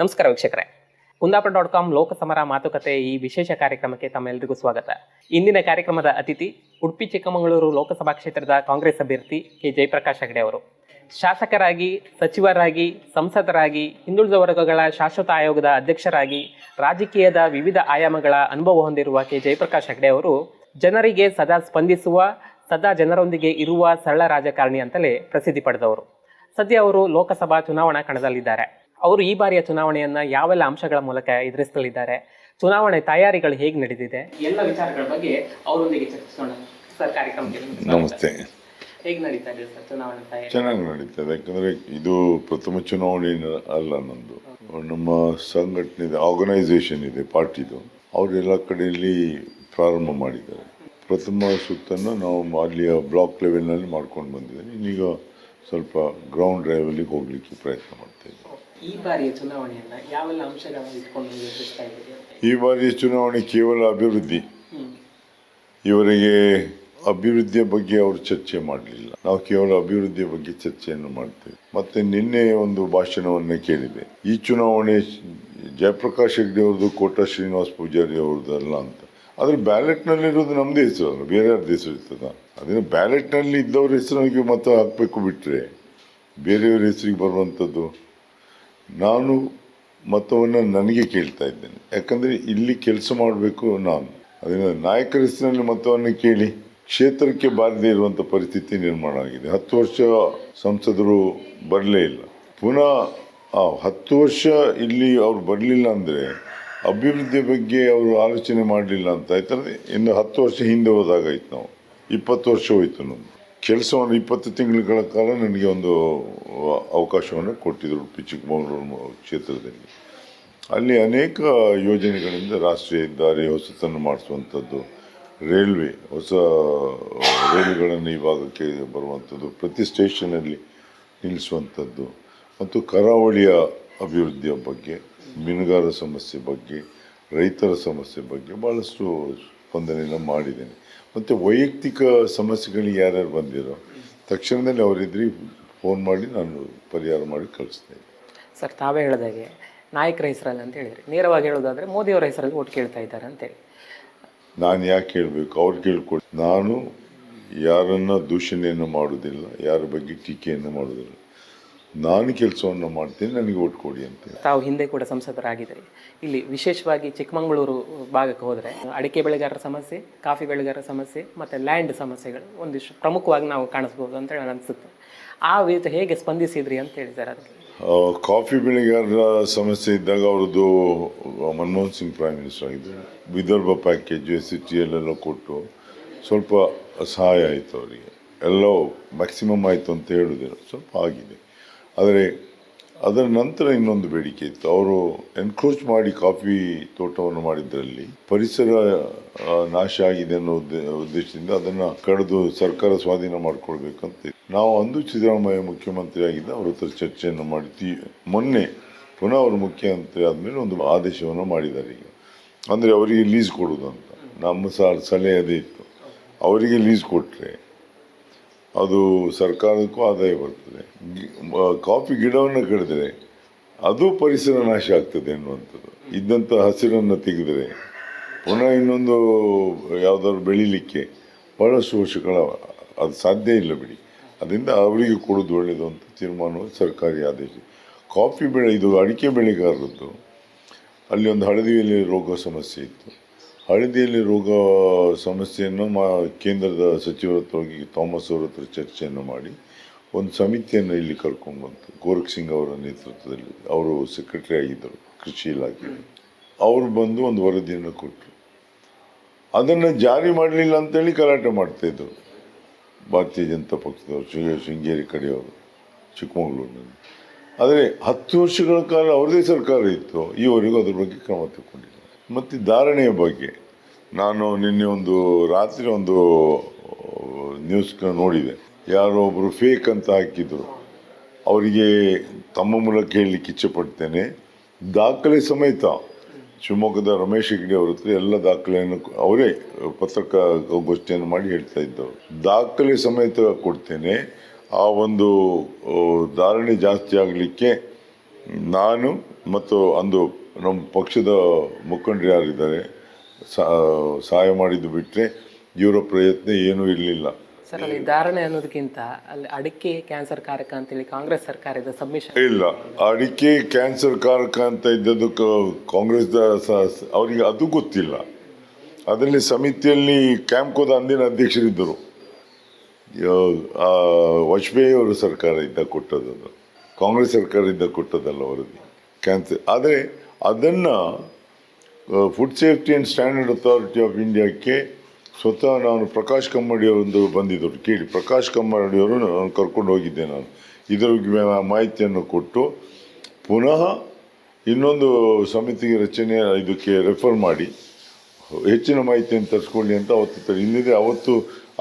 ನಮಸ್ಕಾರ ವೀಕ್ಷಕರೇ. Kundapura dot com ಲೋಕಸಮರ ಮಾತುಕತೆ ಈ ವಿಶೇಷ ಕಾರ್ಯಕ್ರಮಕ್ಕೆ ತಮ್ಮೆಲ್ಲರಿಗೂ ಸ್ವಾಗತ. ಇಂದಿನ ಕಾರ್ಯಕ್ರಮದ ಅತಿಥಿ ಉಡುಪಿ ಚಿಕ್ಕಮಗಳೂರು ಲೋಕಸಭಾ ಕ್ಷೇತ್ರದ ಕಾಂಗ್ರೆಸ್ ಅಭ್ಯರ್ಥಿ ಕೆ ಜಯಪ್ರಕಾಶ್ ಹೆಗಡೆ ಅವರು. ಶಾಸಕರಾಗಿ, ಸಚಿವರಾಗಿ, ಸಂಸದರಾಗಿ, ಹಿಂದುಳಿದ ವರ್ಗಗಳ ಶಾಶ್ವತ ಆಯೋಗದ ಅಧ್ಯಕ್ಷರಾಗಿ, ರಾಜಕೀಯದ ವಿವಿಧ ಆಯಾಮಗಳ ಅನುಭವ ಹೊಂದಿರುವ ಕೆ ಜಯಪ್ರಕಾಶ್ ಹೆಗಡೆ ಅವರು ಜನರಿಗೆ ಸದಾ ಸ್ಪಂದಿಸುವ, ಸದಾ ಜನರೊಂದಿಗೆ ಇರುವ ಸರಳ ರಾಜಕಾರಣಿ ಅಂತಲೇ ಪ್ರಸಿದ್ಧಿ ಪಡೆದವರು. ಸದ್ಯ ಅವರು ಲೋಕಸಭಾ ಚುನಾವಣಾ ಕಣದಲ್ಲಿದ್ದಾರೆ. ಅವರು ಈ ಬಾರಿಯ ಚುನಾವಣೆಯನ್ನ ಯಾವೆಲ್ಲ ಅಂಶಗಳ ಮೂಲಕ ಎದುರಿಸಲಿದ್ದಾರೆ? ಚುನಾವಣೆ ತಯಾರಿಗಳು ಹೇಗೆ ನಡೆದಿದೆ? ಎಲ್ಲ ವಿಚಾರಗಳ ಬಗ್ಗೆ ಅವರೊಂದಿಗೆ ಚರ್ಚಿಸೋಣ. ಸರ್ ಕಾರ್ಯಕ್ರಮಕ್ಕೆ ನಮಸ್ತೆ. ಚೆನ್ನಾಗಿ ನಡೀತಾ ಇದೆ ಸರ್ ಚುನಾವಣೆ ತಯಾರಿ? ಚೆನ್ನಾಗಿ ನಡೀತದೆ ಯಾಕಂದರೆ ಇದು ಪ್ರಥಮ ಚುನಾವಣೆ ಅಲ್ಲ ನಂದು. ನಮ್ಮ ಸಂಘಟನೆ ಆರ್ಗನೈಸೇಷನ್ ಇದೆ ಪಾರ್ಟಿದು. ಅವರೆಲ್ಲ ಕಡೆಯಲ್ಲಿ ಪ್ರಾರಂಭ ಮಾಡಿದ್ದಾರೆ. ಪ್ರಥಮ ಸುತ್ತನ್ನು ನಾವು ಅಲ್ಲಿಯ ಬ್ಲಾಕ್ ಲೆವೆಲ್ನಲ್ಲಿ ಮಾಡ್ಕೊಂಡು ಬಂದಿದ್ದೇವೆ. ಇನ್ನೀಗ ಸ್ವಲ್ಪ ಗ್ರೌಂಡ್ ಲೆವೆಲಿಗೆ ಹೋಗಲಿಕ್ಕೆ ಪ್ರಯತ್ನ ಮಾಡ್ತಾ ಇದ್ದೀವಿ. ಈ ಬಾರಿಯ ಚುನಾವಣೆಯನ್ನ ಯಾವೆಲ್ಲ ಅಂಶಗಳನ್ನು ಇಟ್ಕೊಂಡು ಇದ್ದೀರಿ? ಈ ಬಾರಿಯ ಚುನಾವಣೆ ಕೇವಲ ಅಭಿವೃದ್ಧಿ. ಇವರಿಗೆ ಅಭಿವೃದ್ಧಿಯ ಬಗ್ಗೆ ಅವರು ಚರ್ಚೆ ಮಾಡಲಿಲ್ಲ. ನಾವು ಕೇವಲ ಅಭಿವೃದ್ಧಿಯ ಬಗ್ಗೆ ಚರ್ಚೆಯನ್ನು ಮಾಡ್ತೇವೆ. ಮತ್ತೆ ನಿನ್ನೆ ಒಂದು ಭಾಷಣವನ್ನು ಕೇಳಿದೆ. ಈ ಚುನಾವಣೆ ಜಯಪ್ರಕಾಶ್ ಹೆಗ್ಡೆ ಅವ್ರದ್ದು ಕೋಟಾ ಶ್ರೀನಿವಾಸ್ ಪೂಜಾರಿ ಅವ್ರದ್ದು ಅಲ್ಲ ಅಂತ. ಆದರೆ ಬ್ಯಾಲೆಟ್ನಲ್ಲಿರೋದು ನಮ್ಮದೇ ಹೆಸರು ಅಲ್ಲ ಬೇರೆ ಯಾರ್ದು ಹೆಸರು ಇರ್ತದ? ಅದನ್ನು ಬ್ಯಾಲೆಟ್ನಲ್ಲಿ ಇದ್ದವ್ರ ಹೆಸರಿಗೆ ಮತ ಹಾಕಬೇಕು ಬಿಟ್ಟರೆ ಬೇರೆಯವ್ರ ಹೆಸರಿಗೆ ಬರುವಂಥದ್ದು ನಾನು ಮತವನ್ನು ನನಗೆ ಕೇಳ್ತಾ ಇದ್ದೇನೆ. ಯಾಕಂದರೆ ಇಲ್ಲಿ ಕೆಲಸ ಮಾಡಬೇಕು ನಾನು. ಅದರಿಂದ ನಾಯಕರ ಹೆಸರಿನಲ್ಲಿ ಮತವನ್ನು ಕೇಳಿ ಕ್ಷೇತ್ರಕ್ಕೆ ಬಾರದೇ ಇರುವಂಥ ಪರಿಸ್ಥಿತಿ ನಿರ್ಮಾಣ ಆಗಿದೆ. ಹತ್ತು ವರ್ಷ ಸಂಸದರು ಬರಲೇ ಇಲ್ಲ. ಪುನಃ ಆ ಹತ್ತು ವರ್ಷ ಇಲ್ಲಿ ಅವರು ಬರಲಿಲ್ಲ ಅಂದರೆ ಅಭಿವೃದ್ಧಿಯ ಬಗ್ಗೆ ಅವರು ಆಲೋಚನೆ ಮಾಡಲಿಲ್ಲ ಅಂತ ಆಯ್ತಾರೆ ಇನ್ನು ಹತ್ತು ವರ್ಷ ಹಿಂದೆ ಹೋದಾಗಾಯ್ತು ನಾವು. ಇಪ್ಪತ್ತು ವರ್ಷ ಹೋಯಿತು ನಮ್ದು. ಕೆಲಸವನ್ನು ಇಪ್ಪತ್ತು ತಿಂಗಳುಗಳ ಕಾಲ ನನಗೆ ಒಂದು ಅವಕಾಶವನ್ನು ಕೊಟ್ಟಿದ್ದರು ಉಡುಪಿ ಚಿಕ್ಕಮಗಳೂರು ಕ್ಷೇತ್ರದಲ್ಲಿ. ಅಲ್ಲಿ ಅನೇಕ ಯೋಜನೆಗಳಿಂದ ರಾಷ್ಟ್ರೀಯ ಹೆದ್ದಾರಿ ಹೊಸತನ್ನು ಮಾಡಿಸುವಂಥದ್ದು, ರೈಲ್ವೆ ಹೊಸ ರೈಲುಗಳನ್ನು ಈ ಭಾಗಕ್ಕೆ ಬರುವಂಥದ್ದು, ಪ್ರತಿ ಸ್ಟೇಷನಲ್ಲಿ ನಿಲ್ಲಿಸುವಂಥದ್ದು, ಮತ್ತು ಕರಾವಳಿಯ ಅಭಿವೃದ್ಧಿಯ ಬಗ್ಗೆ, ಮೀನುಗಾರರ ಸಮಸ್ಯೆ ಬಗ್ಗೆ, ರೈತರ ಸಮಸ್ಯೆ ಬಗ್ಗೆ ಭಾಳಷ್ಟು ಸ್ಪಂದನೆಯನ್ನು ಮಾಡಿದ್ದೇನೆ. ಮತ್ತು ವೈಯಕ್ತಿಕ ಸಮಸ್ಯೆಗಳಿಗೆ ಯಾರ್ಯಾರು ಬಂದಿರೋ ತಕ್ಷಣದಲ್ಲಿ ಅವರಿದ್ರಿ ಫೋನ್ ಮಾಡಿ ನಾನು ಪರಿಹಾರ ಮಾಡಿ ಕಳಿಸ್ತೇನೆ. ಸರ್ ತಾವೇ ಹೇಳಿದಾಗೆ ನಾಯಕರ ಹೆಸರಲ್ಲಿ ಅಂತ ಹೇಳಿದ್ರಿ. ನೇರವಾಗಿ ಹೇಳೋದಾದರೆ ಮೋದಿಯವರ ಹೆಸರಲ್ಲಿ ಓಟ್ ಕೇಳ್ತಾ ಇದ್ದಾರೆ ಅಂತೇಳಿ. ನಾನು ಯಾಕೆ ಹೇಳಬೇಕು ಅವ್ರು ಕೇಳ್ಕೊಡಿ. ನಾನು ಯಾರನ್ನ ದೂಷಣೆಯನ್ನು ಮಾಡೋದಿಲ್ಲ ಯಾರ ಬಗ್ಗೆ ಟೀಕೆಯನ್ನು ಮಾಡೋದಿಲ್ಲ ನಾನು ಕೆಲಸವನ್ನು ಮಾಡ್ತೀನಿ ನನಗೆ ಓಟ್ ಕೊಡಿ ಅಂತ ತಾವು ಹಿಂದೆ ಕೂಡ ಸಂಸದರಾಗಿದ್ದರೆ. ಇಲ್ಲಿ ವಿಶೇಷವಾಗಿ ಚಿಕ್ಕಮಗಳೂರು ಭಾಗಕ್ಕೆ ಹೋದರೆ ಅಡಿಕೆ ಬೆಳೆಗಾರರ ಸಮಸ್ಯೆ ಕಾಫಿ ಬೆಳೆಗಾರರ ಸಮಸ್ಯೆ ಮತ್ತು ಲ್ಯಾಂಡ್ ಸಮಸ್ಯೆಗಳು ಒಂದಿಷ್ಟು ಪ್ರಮುಖವಾಗಿ ನಾವು ಕಾಣಿಸ್ಬೋದು ಅಂತ ಹೇಳಿ ಅನಿಸುತ್ತೆ ಆ ವಿಧ ಹೇಗೆ ಸ್ಪಂದಿಸಿದ್ರಿ ಅಂತ ಹೇಳಿದ್ದಾರೆ ಅದಕ್ಕೆ? ಕಾಫಿ ಬೆಳೆಗಾರರ ಸಮಸ್ಯೆ ಇದ್ದಾಗ ಅವ್ರದ್ದು ಮನಮೋಹನ್ ಸಿಂಗ್ ಪ್ರೈಮ್ ಮಿನಿಸ್ಟರ್ ಆಗಿದ್ದರು. ವಿದರ್ಭ ಪ್ಯಾಕೇಜ್ ಎಸ್ ಸಿ ಎಲ್ಲೆಲ್ಲ ಕೊಟ್ಟು ಸ್ವಲ್ಪ ಸಹಾಯ ಆಯಿತು ಅವರಿಗೆ. ಎಲ್ಲೋ ಮ್ಯಾಕ್ಸಿಮಮ್ ಆಯಿತು ಅಂತ ಹೇಳುವುದಿಲ್ಲ. ಸ್ವಲ್ಪ ಆಗಿದೆ. ಆದರೆ ಅದರ ನಂತರ ಇನ್ನೊಂದು ಬೇಡಿಕೆ ಇತ್ತು. ಅವರು ಎನ್ಕ್ರೋಚ್ ಮಾಡಿ ಕಾಫಿ ತೋಟವನ್ನು ಮಾಡಿದ್ದರಲ್ಲಿ ಪರಿಸರ ನಾಶ ಆಗಿದೆ ಅನ್ನೋ ಉದ್ದೇ- ಉದ್ದೇಶದಿಂದ ಅದನ್ನು ಕಡಿದು ಸರ್ಕಾರ ಸ್ವಾಧೀನ ಮಾಡಿಕೊಳ್ಬೇಕಂತ ನಾವು ಅಂದು ಸಿದ್ದರಾಮಯ್ಯ ಮುಖ್ಯಮಂತ್ರಿ ಆಗಿದ್ದ ಅವ್ರ ಹತ್ರ ಚರ್ಚೆಯನ್ನು ಮಾಡಿ ಮೊನ್ನೆ ಪುನಃ ಅವರು ಮುಖ್ಯಮಂತ್ರಿ ಆದಮೇಲೆ ಒಂದು ಆದೇಶವನ್ನು ಮಾಡಿದ್ದಾರೆ ಈಗ. ಅಂದರೆ ಅವರಿಗೆ ಲೀಸ್ ಕೊಡೋದು ನಮ್ಮ ಸಲಹೆ ಅದೇ ಇತ್ತು. ಅವರಿಗೆ ಲೀಸ್ ಕೊಟ್ಟರೆ ಅದು ಸರ್ಕಾರಕ್ಕೂ ಆದಾಯ ಬರ್ತದೆ. ಕಾಫಿ ಗಿಡವನ್ನು ಕಡಿದ್ರೆ ಅದು ಪರಿಸರ ನಾಶ ಆಗ್ತದೆ ಅನ್ನುವಂಥದ್ದು. ಇದ್ದಂಥ ಹಸಿರನ್ನು ತೆಗೆದರೆ ಪುನಃ ಇನ್ನೊಂದು ಯಾವುದಾದ್ರು ಬೆಳಿಲಿಕ್ಕೆ ಬಹಳಷ್ಟು ವರ್ಷಗಳ ಅದು ಸಾಧ್ಯ ಇಲ್ಲ ಬಿಡಿ. ಅದರಿಂದ ಅವರಿಗೆ ಕೊಡೋದು ಒಳ್ಳೆಯದು ಅಂತ ತೀರ್ಮಾನವು ಸರ್ಕಾರಿ ಆದೇಶ. ಕಾಫಿ ಬೆಳೆ, ಇದು ಅಡಿಕೆ ಬೆಳೆಗಾರರದ್ದು, ಅಲ್ಲಿ ಒಂದು ಹಳದಿಯಲ್ಲಿ ರೋಗ ಸಮಸ್ಯೆ ಇತ್ತು. ಹಳದಿಯಲ್ಲಿ ರೋಗ ಸಮಸ್ಯೆಯನ್ನು ಮಾ, ಕೇಂದ್ರದ ಸಚಿವರ ಹತ್ರ ಥಾಮಸ್ ಅವರ ಹತ್ರ ಚರ್ಚೆಯನ್ನು ಮಾಡಿ ಒಂದು ಸಮಿತಿಯನ್ನು ಇಲ್ಲಿ ಕರ್ಕೊಂಡು ಬಂತು. ಗೋರಖ್ ಸಿಂಗ್ ಅವರ ನೇತೃತ್ವದಲ್ಲಿ. ಅವರು ಸೆಕ್ರೆಟರಿ ಆಗಿದ್ದರು, ಕೃಷಿ ಇಲಾಖೆ. ಅವರು ಬಂದು ಒಂದು ವರದಿಯನ್ನು ಕೊಟ್ಟರು ಅದನ್ನು ಜಾರಿ ಮಾಡಲಿಲ್ಲ ಅಂತೇಳಿ ಗಲಾಟೆ ಮಾಡ್ತಾಯಿದ್ರು ಭಾರತೀಯ ಜನತಾ ಪಕ್ಷದವರು, ಶೃಂಗೇ, ಶೃಂಗೇರಿ ಕಡೆಯವರು, ಚಿಕ್ಕಮಗಳೂರಿನಲ್ಲಿ. ಆದರೆ ಹತ್ತು ವರ್ಷಗಳ ಕಾಲ ಅವರದೇ ಸರ್ಕಾರ ಇತ್ತು. ಈವರೆಗೂ ಅದ್ರ ಬಗ್ಗೆ ಕ್ರಮ ತಗೊಂಡಿಲ್ಲ ಮತ್ತು ಧಾರಣೆಯ ಬಗ್ಗೆ ನಾನು ನಿನ್ನೆ ಒಂದು ರಾತ್ರಿ ಒಂದು ನ್ಯೂಸ್ ನೋಡಿದೆ. ಯಾರೋ ಒಬ್ಬರು ಫೇಕ್ ಅಂತ ಹಾಕಿದ್ರು. ಅವರಿಗೆ ತಮ್ಮ ಮೂಲಕ ಹೇಳಲಿಕ್ಕೆ ಇಚ್ಛೆಪಡ್ತೇನೆ ದಾಖಲೆ ಸಮೇತ ಶಿವಮೊಗ್ಗದ ರಮೇಶ್ ಹೆಗ್ಡೆ ಅವ್ರ ಹತ್ರ ಎಲ್ಲ ದಾಖಲೆಯನ್ನು ಅವರೇ ಪತ್ರಗೋಷ್ಠಿಯನ್ನು ಮಾಡಿ ಹೇಳ್ತಾ ಇದ್ದವರು. ದಾಖಲೆ ಸಮೇತ ಕೊಡ್ತೇನೆ. ಆ ಒಂದು ಧಾರಣೆ ಜಾಸ್ತಿ ಆಗಲಿಕ್ಕೆ ನಾನು ಮತ್ತು ಅಂದು ನಮ್ಮ ಪಕ್ಷದ ಮುಖಂಡರು ಯಾರಿದ್ದಾರೆ ಸಹಾಯ ಮಾಡಿದ್ದು ಬಿಟ್ಟರೆ ಇವರ ಪ್ರಯತ್ನ ಏನೂ ಇರಲಿಲ್ಲ. ಸರ್ ಅಲ್ಲಿ ಧಾರಣೆ ಅನ್ನೋದಕ್ಕಿಂತ ಅಲ್ಲಿ ಅಡಿಕೆ ಕ್ಯಾನ್ಸರ್ ಕಾರಕ ಅಂತೇಳಿ ಕಾಂಗ್ರೆಸ್ ಸರ್ಕಾರದ ಸಬ್ಮಿಷನ್ ಇಲ್ಲ ಅಡಿಕೆ ಕ್ಯಾನ್ಸರ್ ಕಾರಕ ಅಂತ ಇದ್ದದ್ದು ಕಾಂಗ್ರೆಸ್ ಅವರಿಗೆ ಅದು ಗೊತ್ತಿಲ್ಲ. ಅದರಲ್ಲಿ ಸಮಿತಿಯಲ್ಲಿ ಕ್ಯಾಂಪ್ಕೋದ ಅಂದಿನ ಅಧ್ಯಕ್ಷರಿದ್ದರು. ವಾಜಪೇಯಿ ಅವರ ಸರ್ಕಾರ ಇದ್ದ ಕೊಟ್ಟದ್ದು ಕಾಂಗ್ರೆಸ್ ಸರ್ಕಾರದಿಂದ ಇದ್ದ ಕೊಟ್ಟದಲ್ಲ ವರದಿ ಕ್ಯಾನ್ಸರ್ ಆದರೆ ಅದನ್ನು food safety and standard authority of ಇಂಡಿಯಾಕ್ಕೆ ಸ್ವತಃ ನಾನು ಪ್ರಕಾಶ್ ಕಮ್ಮಡಿ ಅವರೊಂದು ಬಂದಿದ್ದರು. ಕೇಳಿ, ಪ್ರಕಾಶ್ ಕಮ್ಮಡಿಯವರು ನಾನು ಕರ್ಕೊಂಡು ಹೋಗಿದ್ದೆ ನಾನು. ಇದರ ಮಾಹಿತಿಯನ್ನು ಕೊಟ್ಟು ಪುನಃ ಇನ್ನೊಂದು ಸಮಿತಿಗೆ ರಚನೆ, ಇದಕ್ಕೆ ರೆಫರ್ ಮಾಡಿ. ಹೆಚ್ಚಿನ ಮಾಹಿತಿಯನ್ನು ತರಿಸ್ಕೊಳ್ಳಿ ಅಂತ ಅವತ್ತು ಇನ್ನಿದೆ ಅವತ್ತು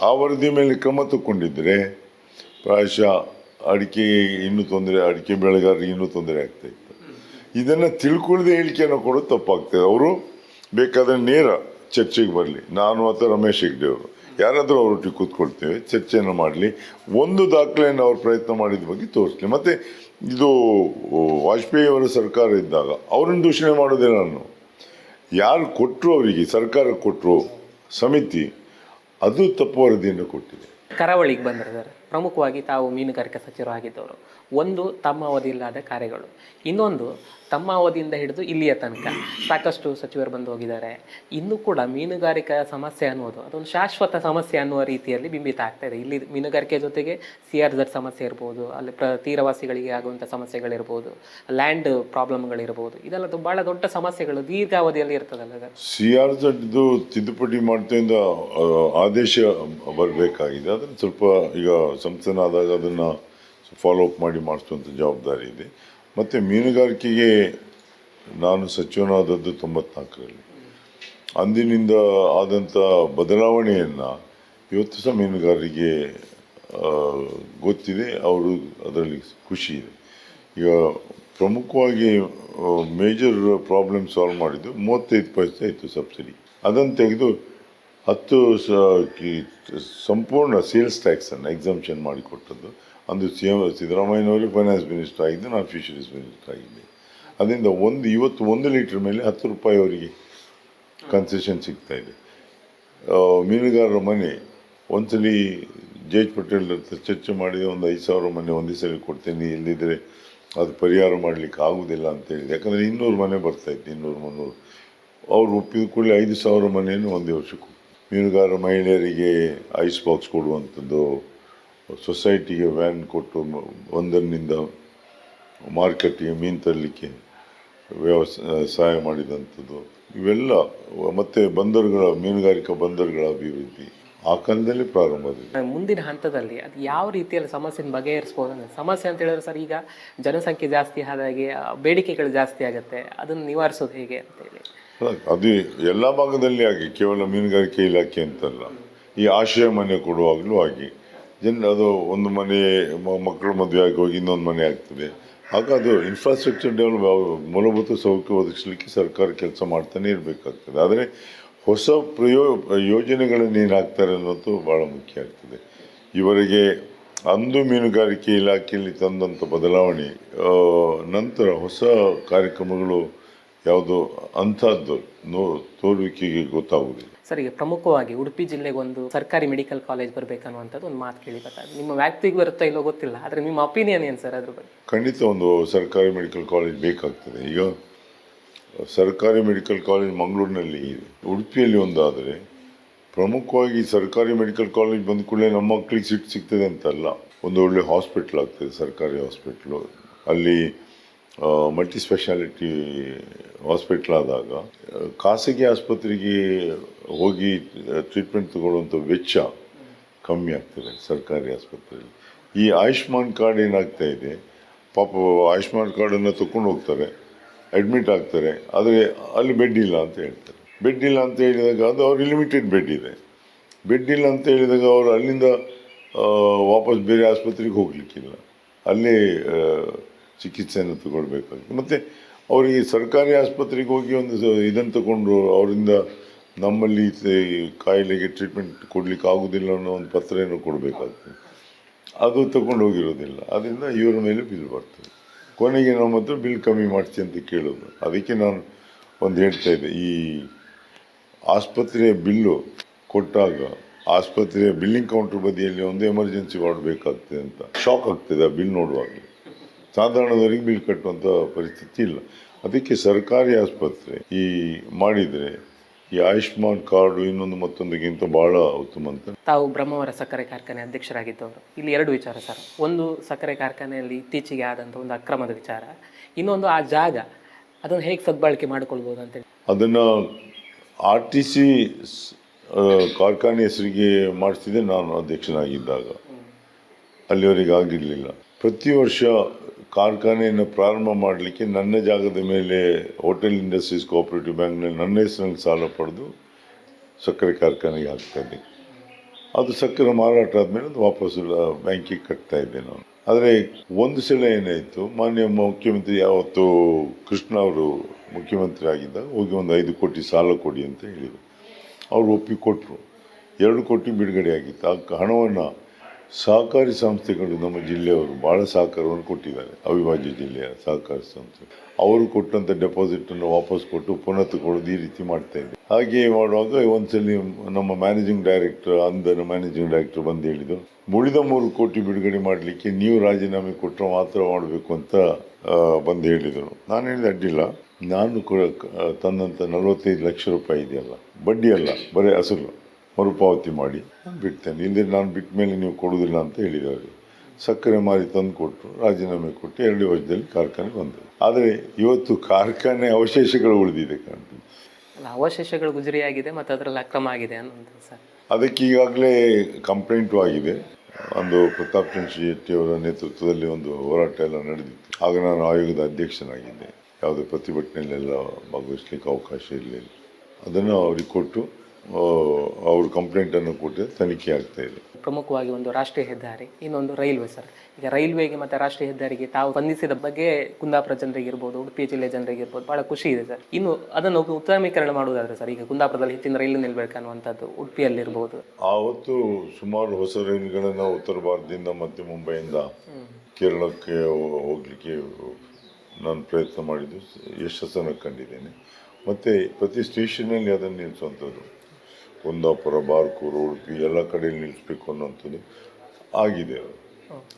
ಆ ವರದಿ ಮೇಲೆ ಕ್ರಮ ತಗೊಂಡಿದ್ದರೆ ಪ್ರಾಯಶಃ ಅಡಿಕೆ ಇನ್ನೂ ತೊಂದರೆ, ಅಡಿಕೆ ಬೆಳೆಗಾರರಿಗೆ ಇನ್ನೂ ತೊಂದರೆ ಆಗ್ತಾ ಇತ್ತು ಇದನ್ನು ತಿಳ್ಕೊಳ್ಳದೆ ಹೇಳಿಕೆಯನ್ನು ಕೊಡೋದು ತಪ್ಪಾಗ್ತದೆ. ಅವರು ಬೇಕಾದರೆ ನೇರ ಚರ್ಚೆಗೆ ಬರಲಿ. ನಾನು ಅಥವಾ ರಮೇಶ್ ಹೆಗ್ಡೆ ಅವರು. ಯಾರಾದರೂ ಅವರೊಟ್ಟಿಗೆ ಕೂತ್ಕೊಳ್ತೇವೆ, ಚರ್ಚೆಯನ್ನು ಮಾಡಲಿ. ಒಂದು ದಾಖಲೆಯನ್ನು ಅವ್ರು ಪ್ರಯತ್ನ ಮಾಡಿದ ಬಗ್ಗೆ ತೋರಿಸಲಿ. ಮತ್ತು ಇದು ವಾಜಪೇಯಿ ಅವರ ಸರ್ಕಾರ ಇದ್ದಾಗ ಅವರನ್ನು ದೂಷಣೆ ಮಾಡೋದೇ ನಾನು. ಯಾರು ಕೊಟ್ಟರು ಅವರಿಗೆ, ಸರ್ಕಾರ ಕೊಟ್ಟರು ಸಮಿತಿ, ಅದು ತಪ್ಪು ವರದಿಯನ್ನು ಕೊಟ್ಟಿದೆ. ಕರಾವಳಿಗೆ ಬಂದರೆ ಸರ್ ಪ್ರಮುಖವಾಗಿ ತಾವು ಮೀನುಗಾರಿಕೆ ಸಚಿವರು ಆಗಿದ್ದವರು ಒಂದು ತಮ್ಮ ಅವಧಿಯಿಲ್ಲದ ಕಾರ್ಯಗಳು. ಇನ್ನೊಂದು, ತಮ್ಮ ಅವಧಿಯಿಂದ ಹಿಡಿದು ಇಲ್ಲಿಯ ತನಕ. ಸಾಕಷ್ಟು ಸಚಿವರು ಬಂದು ಹೋಗಿದ್ದಾರೆ. ಇನ್ನೂ ಕೂಡ ಮೀನುಗಾರಿಕಾ ಸಮಸ್ಯೆ ಅನ್ನೋದು, ಅದೊಂದು ಶಾಶ್ವತ ಸಮಸ್ಯೆ ಅನ್ನುವ ರೀತಿಯಲ್ಲಿ ಬಿಂಬಿತ ಆಗ್ತಾ ಇದೆ. ಇಲ್ಲಿ ಮೀನುಗಾರಿಕೆ ಜೊತೆಗೆ ಸಿ ಆರ್ ಝಡ್ ಸಮಸ್ಯೆ ಇರ್ಬೋದು, ಅಲ್ಲಿ ಪ್ರ, ತೀರವಾಸಿಗಳಿಗೆ ಆಗುವಂಥ ಸಮಸ್ಯೆಗಳಿರ್ಬೋದು ಲ್ಯಾಂಡ್ ಪ್ರಾಬ್ಲಮ್ಗಳಿರ್ಬೋದು ಇದೆಲ್ಲ ಭಾಳ ದೊಡ್ಡ ಸಮಸ್ಯೆಗಳು ದೀರ್ಘಾವಧಿಯಲ್ಲಿ ಇರ್ತದಲ್ಲ ಸಿ ಆರ್ ಝಡ್ದು ತಿದ್ದುಪಡಿ ಮಾಡ್ತಿಂದ ಆದೇಶ ಬರಬೇಕಾಗಿದೆ. ಅದನ್ನು ಸ್ವಲ್ಪ ಈಗ ಸಂಸ್ಥೆನಾದಾಗ ಅದನ್ನು ಫಾಲೋ ಅಪ್ ಮಾಡಿ ಮಾಡಿಸುವಂಥ ಜವಾಬ್ದಾರಿ ಇದೆ. ಮತ್ತು ಮೀನುಗಾರಿಕೆಗೆ ನಾನು ಸಚಿವನಾದದ್ದು ತೊಂಬತ್ನಾಲ್ಕರಲ್ಲಿ. ಅಂದಿನಿಂದ ಆದಂಥ ಬದಲಾವಣೆಯನ್ನು ಇವತ್ತು ಸಹ ಮೀನುಗಾರರಿಗೆ ಗೊತ್ತಿದೆ, ಅವರು ಅದರಲ್ಲಿ ಖುಷಿ ಇದೆ. ಈಗ ಪ್ರಮುಖವಾಗಿ ಮೇಜರ್ ಪ್ರಾಬ್ಲಮ್ ಸಾಲ್ವ್ ಮಾಡಿದ್ದು ಮೂವತ್ತೈದು ಪೈಸೆ ಇತ್ತು ಸಬ್ಸಿಡಿ ಅದನ್ನು ತೆಗೆದು ಹತ್ತು ಸಂಪೂರ್ಣ ಸೇಲ್ಸ್ ಟ್ಯಾಕ್ಸನ್ನು ಎಕ್ಸಾಮ್ಷನ್ ಮಾಡಿಕೊಟ್ಟದ್ದು. ಅಂದು ಸಿ ಎಂ ಸಿದ್ದರಾಮಯ್ಯನವರು ಫೈನಾನ್ಸ್ ಮಿನಿಸ್ಟರ್ ಆಗಿದ್ದೆ ನಾನು ಫಿಶರೀಸ್ ಮಿನಿಸ್ಟರ್ ಆಗಿದ್ದೆ ಅದರಿಂದ ಒಂದು ಇವತ್ತು ಒಂದು ಲೀಟ್ರ್ ಮೇಲೆ ಹತ್ತು ರೂಪಾಯಿ ಅವರಿಗೆ ಕನ್ಸೆಷನ್ ಸಿಗ್ತಾ ಇದೆ. ಆ, ಮೀನುಗಾರರ ಮನೆ ಒಂದ್ಸಲಿ ಜೇಜ್ ಪಟೇಲ್ ಹತ್ರ ಚರ್ಚೆ ಮಾಡಿದೆ ಒಂದು ಐದು ಸಾವಿರ ಮನೆ ಒಂದೇ ಸಲ ಕೊಡ್ತೇನೆ ಇಲ್ಲಿದ್ದರೆ ಅದು ಪರಿಹಾರ ಮಾಡಲಿಕ್ಕೆ ಆಗುವುದಿಲ್ಲ ಅಂತ ಹೇಳಿದೆ. ಯಾಕಂದರೆ ಇನ್ನೂರು ಮನೆ ಬರ್ತಾ ಇತ್ತು ಇನ್ನೂರು ಮುನ್ನೂರು. ಅವ್ರು ಒಪ್ಪಿದ ಕೂಡಲೇ ಐದು ಸಾವಿರ ಮನೆಯನ್ನು ಒಂದೇ ವರ್ಷಕ್ಕೂ ಮೀನುಗಾರ ಮಹಿಳೆಯರಿಗೆ ಐಸ್ ಬಾಕ್ಸ್ ಕೊಡುವಂಥದ್ದು ಸೊಸೈಟಿಗೆ ವ್ಯಾನ್ ಕೊಟ್ಟು ಒಂದರಿಂದ ಮಾರ್ಕೆಟಿಗೆ ಮೀನು ತರಲಿಕ್ಕೆ ವ್ಯವಸಾಯ ಸಹಾಯ ಮಾಡಿದಂಥದ್ದು. ಇವೆಲ್ಲ ಮತ್ತೆ ಬಂದರುಗಳ ಮೀನುಗಾರಿಕಾ ಬಂದರುಗಳ ಅಭಿವೃದ್ಧಿ. ಆ ಕಾಲದಲ್ಲಿ ಪ್ರಾರಂಭ ಆಗಿದೆ ಮುಂದಿನ ಹಂತದಲ್ಲಿ ಅದು ಯಾವ ರೀತಿಯಲ್ಲಿ ಸಮಸ್ಯೆನ ಬಗೆಹರಿಸ್ಬೋದು ಅಂದರೆ ಸಮಸ್ಯೆ ಅಂತ ಹೇಳಿದ್ರೆ ಸರ್ ಈಗ ಜನಸಂಖ್ಯೆ ಜಾಸ್ತಿ ಆದಾಗೆ ಬೇಡಿಕೆಗಳು ಜಾಸ್ತಿ ಆಗುತ್ತೆ. ಅದನ್ನು ನಿವಾರಿಸೋದು ಹೇಗೆ ಅಂತೇಳಿ ಅದು ಎಲ್ಲ ಭಾಗದಲ್ಲಿ ಆಗಿ ಕೇವಲ ಮೀನುಗಾರಿಕೆ ಇಲಾಖೆ ಅಂತಲ್ಲ. ಈ ಆಶ್ರಯ ಮನೆ ಕೊಡುವಾಗಲೂ ಆಗಿ ಜನ ಅದು ಒಂದು ಮನೆ ಮಕ್ಕಳು ಮದುವೆ ಆಗಿ ಹೋಗಿ ಇನ್ನೊಂದು ಮನೆ ಆಗ್ತದೆ. ಆಗ ಅದು ಇನ್ಫ್ರಾಸ್ಟ್ರಕ್ಚರ್ ಡೆವಲಪ್ ಮೂಲಭೂತ ಸೌಕರ್ಯ ಒದಗಿಸಲಿಕ್ಕೆ ಸರ್ಕಾರ ಕೆಲಸ ಮಾಡ್ತಾನೆ ಇರಬೇಕಾಗ್ತದೆ. ಆದರೆ ಹೊಸ ಪ್ರಯೋ ಯೋಜನೆಗಳನ್ನು ಏನು ಹಾಕ್ತಾರೆ ಅನ್ನೋದು ಭಾಳ ಮುಖ್ಯ ಆಗ್ತದೆ. ಇವರಿಗೆ ಅಂದು ಮೀನುಗಾರಿಕೆ ಇಲಾಖೆಯಲ್ಲಿ ತಂದಂಥ ಬದಲಾವಣೆ ನಂತರ ಹೊಸ ಕಾರ್ಯಕ್ರಮಗಳು ಯಾವುದು ಅಂಥದ್ದು ನೋ, ತೋರುವಿಕೆಗೆ ಗೊತ್ತಾಗುವುದಿಲ್ಲ. ಸರ್ ಈಗ ಪ್ರಮುಖವಾಗಿ ಉಡುಪಿ ಜಿಲ್ಲೆಗೆ ಒಂದು ಸರ್ಕಾರಿ ಮೆಡಿಕಲ್ ಕಾಲೇಜ್ ಬರಬೇಕನ್ನುವಂಥದ್ದು ಒಂದು ಮಾತು ಕೇಳಿ ಬರ್ತಾರೆ ನಿಮ್ಮ ವ್ಯಾಪ್ತಿಗೆ ಬರುತ್ತಾ ಇಲ್ಲೋ ಗೊತ್ತಿಲ್ಲ, ಆದರೆ ನಿಮ್ಮ ಒಪಿನಿಯನ್ ಏನು ಸರ್ ಅದ್ರ ಬಗ್ಗೆ? ಖಂಡಿತ ಒಂದು ಸರ್ಕಾರಿ ಮೆಡಿಕಲ್ ಕಾಲೇಜ್ ಬೇಕಾಗ್ತದೆ. ಈಗ ಸರ್ಕಾರಿ ಮೆಡಿಕಲ್ ಕಾಲೇಜ್ ಮಂಗಳೂರಿನಲ್ಲಿ ಇದೆ. ಉಡುಪಿಯಲ್ಲಿ ಒಂದಾದರೆ ಪ್ರಮುಖವಾಗಿ ಸರ್ಕಾರಿ ಮೆಡಿಕಲ್ ಕಾಲೇಜ್ ಬಂದ ಕೂಡಲೇ ನಮ್ಮ ಮಕ್ಕಳಿಗೆ ಸಿಟ್ಟು ಸಿಗ್ತದೆ ಅಂತಲ್ಲ. ಒಂದು ಒಳ್ಳೆ ಹಾಸ್ಪಿಟ್ಲ್ ಆಗ್ತದೆ, ಸರ್ಕಾರಿ ಹಾಸ್ಪಿಟ್ಲು ಅಲ್ಲಿ ಮಲ್ಟಿ ಸ್ಪೆಷಾಲಿಟಿ ಹಾಸ್ಪಿಟ್ಲ್ ಆದಾಗ, ಖಾಸಗಿ ಆಸ್ಪತ್ರೆಗೆ ಹೋಗಿ ಟ್ರೀಟ್ಮೆಂಟ್ ತಗೊಳ್ಳುವಂಥ ವೆಚ್ಚ ಕಮ್ಮಿ ಆಗ್ತದೆ ಸರ್ಕಾರಿ ಆಸ್ಪತ್ರೆಯಲ್ಲಿ. ಈ ಆಯುಷ್ಮಾನ್ ಕಾರ್ಡ್ ಏನಾಗ್ತಾ ಇದೆ, ಪಾಪ ಆಯುಷ್ಮಾನ್ ಕಾರ್ಡನ್ನು ತಗೊಂಡು ಹೋಗ್ತಾರೆ ಅಡ್ಮಿಟ್ ಆಗ್ತಾರೆ, ಆದರೆ ಅಲ್ಲಿ ಬೆಡ್ ಇಲ್ಲ ಅಂತ ಹೇಳ್ತಾರೆ. ಬೆಡ್ ಇಲ್ಲ ಅಂತ ಹೇಳಿದಾಗ ಅದು ಅವ್ರು ಲಿಮಿಟೆಡ್ ಬೆಡ್ ಇದೆ. ಬೆಡ್ ಇಲ್ಲ ಅಂತ ಹೇಳಿದಾಗ ಅವರು ಅಲ್ಲಿಂದ ವಾಪಸ್ ಬೇರೆ ಆಸ್ಪತ್ರೆಗೆ ಹೋಗಲಿಕ್ಕಿಲ್ಲ. ಅಲ್ಲಿ ಚಿಕಿತ್ಸೆಯನ್ನು ತಗೊಳ್ಬೇಕಾಗ್ತದೆ ಮತ್ತು ಅವರಿಗೆ ಸರ್ಕಾರಿ ಆಸ್ಪತ್ರೆಗೆ ಹೋಗಿ ಒಂದು ಇದನ್ನು ತಗೊಂಡು ಅವರಿಂದ ನಮ್ಮಲ್ಲಿ ಕಾಯಿಲೆಗೆ ಟ್ರೀಟ್ಮೆಂಟ್ ಕೊಡಲಿಕ್ಕೆ ಆಗೋದಿಲ್ಲ ಅನ್ನೋ ಒಂದು ಪತ್ರೆಯನ್ನು ಕೊಡಬೇಕಾಗ್ತದೆ. ಅದು ತಗೊಂಡು ಹೋಗಿರೋದಿಲ್ಲ. ಅದರಿಂದ ಇವರ ಮೇಲೆ ಬಿಲ್ ಬರ್ತದೆ. ಕೊನೆಗೆ ನಮ್ಮ ಹತ್ರ ಬಿಲ್ ಕಮ್ಮಿ ಮಾಡಿಸಿ ಅಂತ ಕೇಳೋದು. ಅದಕ್ಕೆ ನಾನು ಒಂದು ಹೇಳ್ತಾ ಇದ್ದೆ. ಈ ಆಸ್ಪತ್ರೆಯ ಬಿಲ್ಲು ಕೊಟ್ಟಾಗ ಆಸ್ಪತ್ರೆಯ ಬಿಲ್ಲಿಂಗ್ ಕೌಂಟರ್ ಬದಿಯಲ್ಲಿ ಒಂದು ಎಮರ್ಜೆನ್ಸಿ ವಾರ್ಡ್ ಅಂತ. ಶಾಕ್ ಆಗ್ತದೆ ಆ ಬಿಲ್ ನೋಡುವಾಗ. ಸಾಧಾರಣದವರಿಗೆ ಬಿಲ್ ಕಟ್ಟುವಂಥ ಪರಿಸ್ಥಿತಿ ಇಲ್ಲ. ಅದಕ್ಕೆ ಸರ್ಕಾರಿ ಆಸ್ಪತ್ರೆ ಈ ಮಾಡಿದರೆ ಈ ಆಯುಷ್ಮಾನ್ ಕಾರ್ಡು ಇನ್ನೊಂದು ಮತ್ತೊಂದಕ್ಕಿಂತ ಬಹಳ ಉತ್ತಮ ಅಂತ. ತಾವು ಬ್ರಹ್ಮವರ ಸಕ್ಕರೆ ಕಾರ್ಖಾನೆ ಅಧ್ಯಕ್ಷರಾಗಿದ್ದವರು. ಇಲ್ಲಿ ಎರಡು ವಿಚಾರ ಸರ್. ಒಂದು ಸಕ್ಕರೆ ಕಾರ್ಖಾನೆಯಲ್ಲಿ ಇತ್ತೀಚೆಗೆ ಆದಂಥ ಒಂದು ಅಕ್ರಮದ ವಿಚಾರ. ಇನ್ನೊಂದು ಆ ಜಾಗ ಅದನ್ನು ಹೇಗೆ ಸದ್ಬಳಕೆ ಮಾಡಿಕೊಳ್ಬೋದು ಅಂತೇಳಿ ಅದನ್ನು ಆರ್ ಟಿ ಸಿ ಕಾರ್ಖಾನೆ ಹೆಸರಿಗೆ ಮಾಡಿಸಿದೆ ನಾನು ಅಧ್ಯಕ್ಷನಾಗಿದ್ದಾಗ. ಅಲ್ಲಿವರೆಗೆ ಆಗಿರಲಿಲ್ಲ. ಪ್ರತಿ ವರ್ಷ ಕಾರ್ಖಾನೆಯನ್ನು ಪ್ರಾರಂಭ ಮಾಡಲಿಕ್ಕೆ ನನ್ನ ಜಾಗದ ಮೇಲೆ ಹೋಟೆಲ್ ಇಂಡಸ್ಟ್ರೀಸ್ ಕೋಆಪರೇಟಿವ್ ಬ್ಯಾಂಕ್ನಲ್ಲಿ ನನ್ನ ಹೆಸರಲ್ಲಿ ಸಾಲ ಪಡೆದು ಸಕ್ಕರೆ ಕಾರ್ಖಾನೆಗೆ ಹಾಕ್ತಾಯಿದ್ದೆ ಅದು ಸಕ್ಕರೆ ಮಾರಾಟ ಆದಮೇಲೆ ಅದು ವಾಪಸ್ಸು ಬ್ಯಾಂಕಿಗೆ ಕಟ್ತಾ ಇದ್ದೆ ನಾನು. ಆದರೆ ಒಂದು ಸಲ ಏನಾಯಿತು, ಮಾನ್ಯ ಮುಖ್ಯಮಂತ್ರಿ, ಯಾವತ್ತು ಕೃಷ್ಣ ಅವರು ಮುಖ್ಯಮಂತ್ರಿ ಆಗಿದ್ದಾಗ ಹೋಗಿ ಒಂದು ಐದು ಕೋಟಿ ಸಾಲ ಕೊಡಿ ಅಂತ ಹೇಳಿದರು. ಅವರು ಒಪ್ಪಿಕೊಟ್ರು. ಎರಡು ಕೋಟಿ ಬಿಡುಗಡೆ ಆಗಿತ್ತು. ಆ ಹಣವನ್ನು ಸಹಕಾರಿ ಸಂಸ್ಥೆಗಳು ನಮ್ಮ ಜಿಲ್ಲೆಯವರು ಭಾಳ ಸಹಕಾರವನ್ನು ಕೊಟ್ಟಿದ್ದಾರೆ. ಅವಿಭಾಜ್ಯ ಜಿಲ್ಲೆಯ ಸಹಕಾರಿ ಸಂಸ್ಥೆ. ಅವರು ಕೊಟ್ಟಂಥ ಡೆಪಾಸಿಟನ್ನು ವಾಪಸ್ ಕೊಟ್ಟು ಪುನಃ ತಗೊಳ್ಳೋದು ಈ ರೀತಿ ಮಾಡ್ತಾ ಇದ್ದೆ ಹಾಗೆ ಮಾಡುವಾಗ ಒಂದ್ಸಲಿ ನಮ್ಮ ಮ್ಯಾನೇಜಿಂಗ್ ಡೈರೆಕ್ಟರ್ ಅಂದನ ಮ್ಯಾನೇಜಿಂಗ್ ಡೈರೆಕ್ಟರ್ ಬಂದು ಹೇಳಿದರು ಉಳಿದ ಮೂರು ಕೋಟಿ ಬಿಡುಗಡೆ ಮಾಡಲಿಕ್ಕೆ ನೀವು ರಾಜೀನಾಮೆ ಕೊಟ್ಟರೆ ಮಾತ್ರ ಮಾಡಬೇಕು ಅಂತ ಬಂದು ಹೇಳಿದರು. ನಾನು ಹೇಳಿದೆ, ಅಡ್ಡಿಲ್ಲ. ನಾನು ಕೂಡ ತಂದಂಥ ನಲವತ್ತೈದು ಲಕ್ಷ ರೂಪಾಯಿ ಇದೆಯಲ್ಲ ಬಡ್ಡಿ ಅಲ್ಲ ಬರೀ ಅಸಲು ಮರುಪಾವತಿ ಮಾಡಿ ನಾನು ಬಿಡ್ತೇನೆ. ಹಿಂದೆ ನಾನು ಬಿಟ್ಟ ಮೇಲೆ ನೀವು ಕೊಡೋದಿಲ್ಲ ಅಂತ ಹೇಳಿದವರು. ಸಕ್ಕರೆ ಮಾರಿ ತಂದು ಕೊಟ್ಟರು ರಾಜೀನಾಮೆ ಕೊಟ್ಟು ಎರಡು ವರ್ಷದಲ್ಲಿ ಕಾರ್ಖಾನೆ ಬಂದರು ಆದರೆ ಇವತ್ತು ಕಾರ್ಖಾನೆ ಅವಶೇಷಗಳು ಉಳಿದಿದೆ ಅಲ್ಲ ಅವಶೇಷಗಳು ಗುಜರಿಯಾಗಿದೆ ಮತ್ತು ಅದರಲ್ಲಿ ಅಕ್ರಮ ಆಗಿದೆ ಅನ್ನೋದು ಸರ್. ಅದಕ್ಕೆ ಈಗಾಗಲೇ ಕಂಪ್ಲೇಂಟು ಆಗಿದೆ. ಒಂದು ಪ್ರತಾಪ್ ಚಂದ್ರ ಶೆಟ್ಟಿ ಅವರ ನೇತೃತ್ವದಲ್ಲಿ ಒಂದು ಹೋರಾಟ ಎಲ್ಲ ನಡೆದಿತ್ತು. ಆಗ ನಾನು ಆಯೋಗದ ಅಧ್ಯಕ್ಷನಾಗಿದ್ದೆ. ಯಾವುದೇ ಪ್ರತಿಭಟನೆಯಲ್ಲೆಲ್ಲ ಭಾಗವಹಿಸ್ಲಿಕ್ಕೆ ಅವಕಾಶ ಇರಲಿಲ್ಲ. ಅದನ್ನು ಅವ್ರಿಗೆ ಕೊಟ್ಟು ಅವ್ರ ಕಂಪ್ಲೇಂಟನ್ನು ಕೊಟ್ಟು ತನಿಖೆ ಆಗ್ತಾ ಇದೆ. ಪ್ರಮುಖವಾಗಿ ಒಂದು ರಾಷ್ಟ್ರೀಯ ಹೆದ್ದಾರಿ ಇನ್ನೊಂದು ರೈಲ್ವೆ ಸರ್. ಈಗ ರೈಲ್ವೆಗೆ ಮತ್ತು ರಾಷ್ಟ್ರೀಯ ಹೆದ್ದಾರಿಗೆ ತಾವು ಸ್ಪಂದಿಸಿದ ಬಗ್ಗೆ ಕುಂದಾಪುರ ಜನರಿಗೆ ಇರ್ಬೋದು ಉಡುಪಿ ಜಿಲ್ಲೆ ಜನರಿಗೆ ಇರ್ಬೋದು ಬಹಳ ಖುಷಿ ಇದೆ ಸರ್. ಇನ್ನು ಅದನ್ನು ಉತ್ತಮೀಕರಣ ಮಾಡುವುದಾದ್ರೆ ಸರ್ ಈಗ ಕುಂದಾಪುರದಲ್ಲಿ ಹೆಚ್ಚಿನ ರೈಲು ನಿಲ್ಬೇಕನ್ನುವಂಥದ್ದು ಉಡುಪಿಯಲ್ಲಿರ್ಬೋದು ಆವತ್ತು ಸುಮಾರು ಹೊಸ ರೈಲುಗಳನ್ನು ಉತ್ತರ ಭಾರತದಿಂದ ಮತ್ತು ಮುಂಬೈಯಿಂದ ಕೇರಳಕ್ಕೆ ಹೋಗಲಿಕ್ಕೆ ಹೋಗ್ಲಿಕ್ಕೆ ನಾನು ಪ್ರಯತ್ನ ಮಾಡಿದ್ದು ಯಶಸ್ಸನ್ನು ಕಂಡಿದ್ದೇನೆ. ಮತ್ತು ಪ್ರತಿ ಸ್ಟೇಷನಲ್ಲಿ ಅದನ್ನು ನಿಲ್ಲಿಸುವಂಥದ್ದು ಕುಂದಾಪುರ ಬಾರ್ಕೂರು ಉಡುಪಿ ಎಲ್ಲ ಕಡೆ ನಿಲ್ಲಿಸ್ಬೇಕು ಅನ್ನೋಂಥದ್ದು ಆಗಿದೆ. ಅದು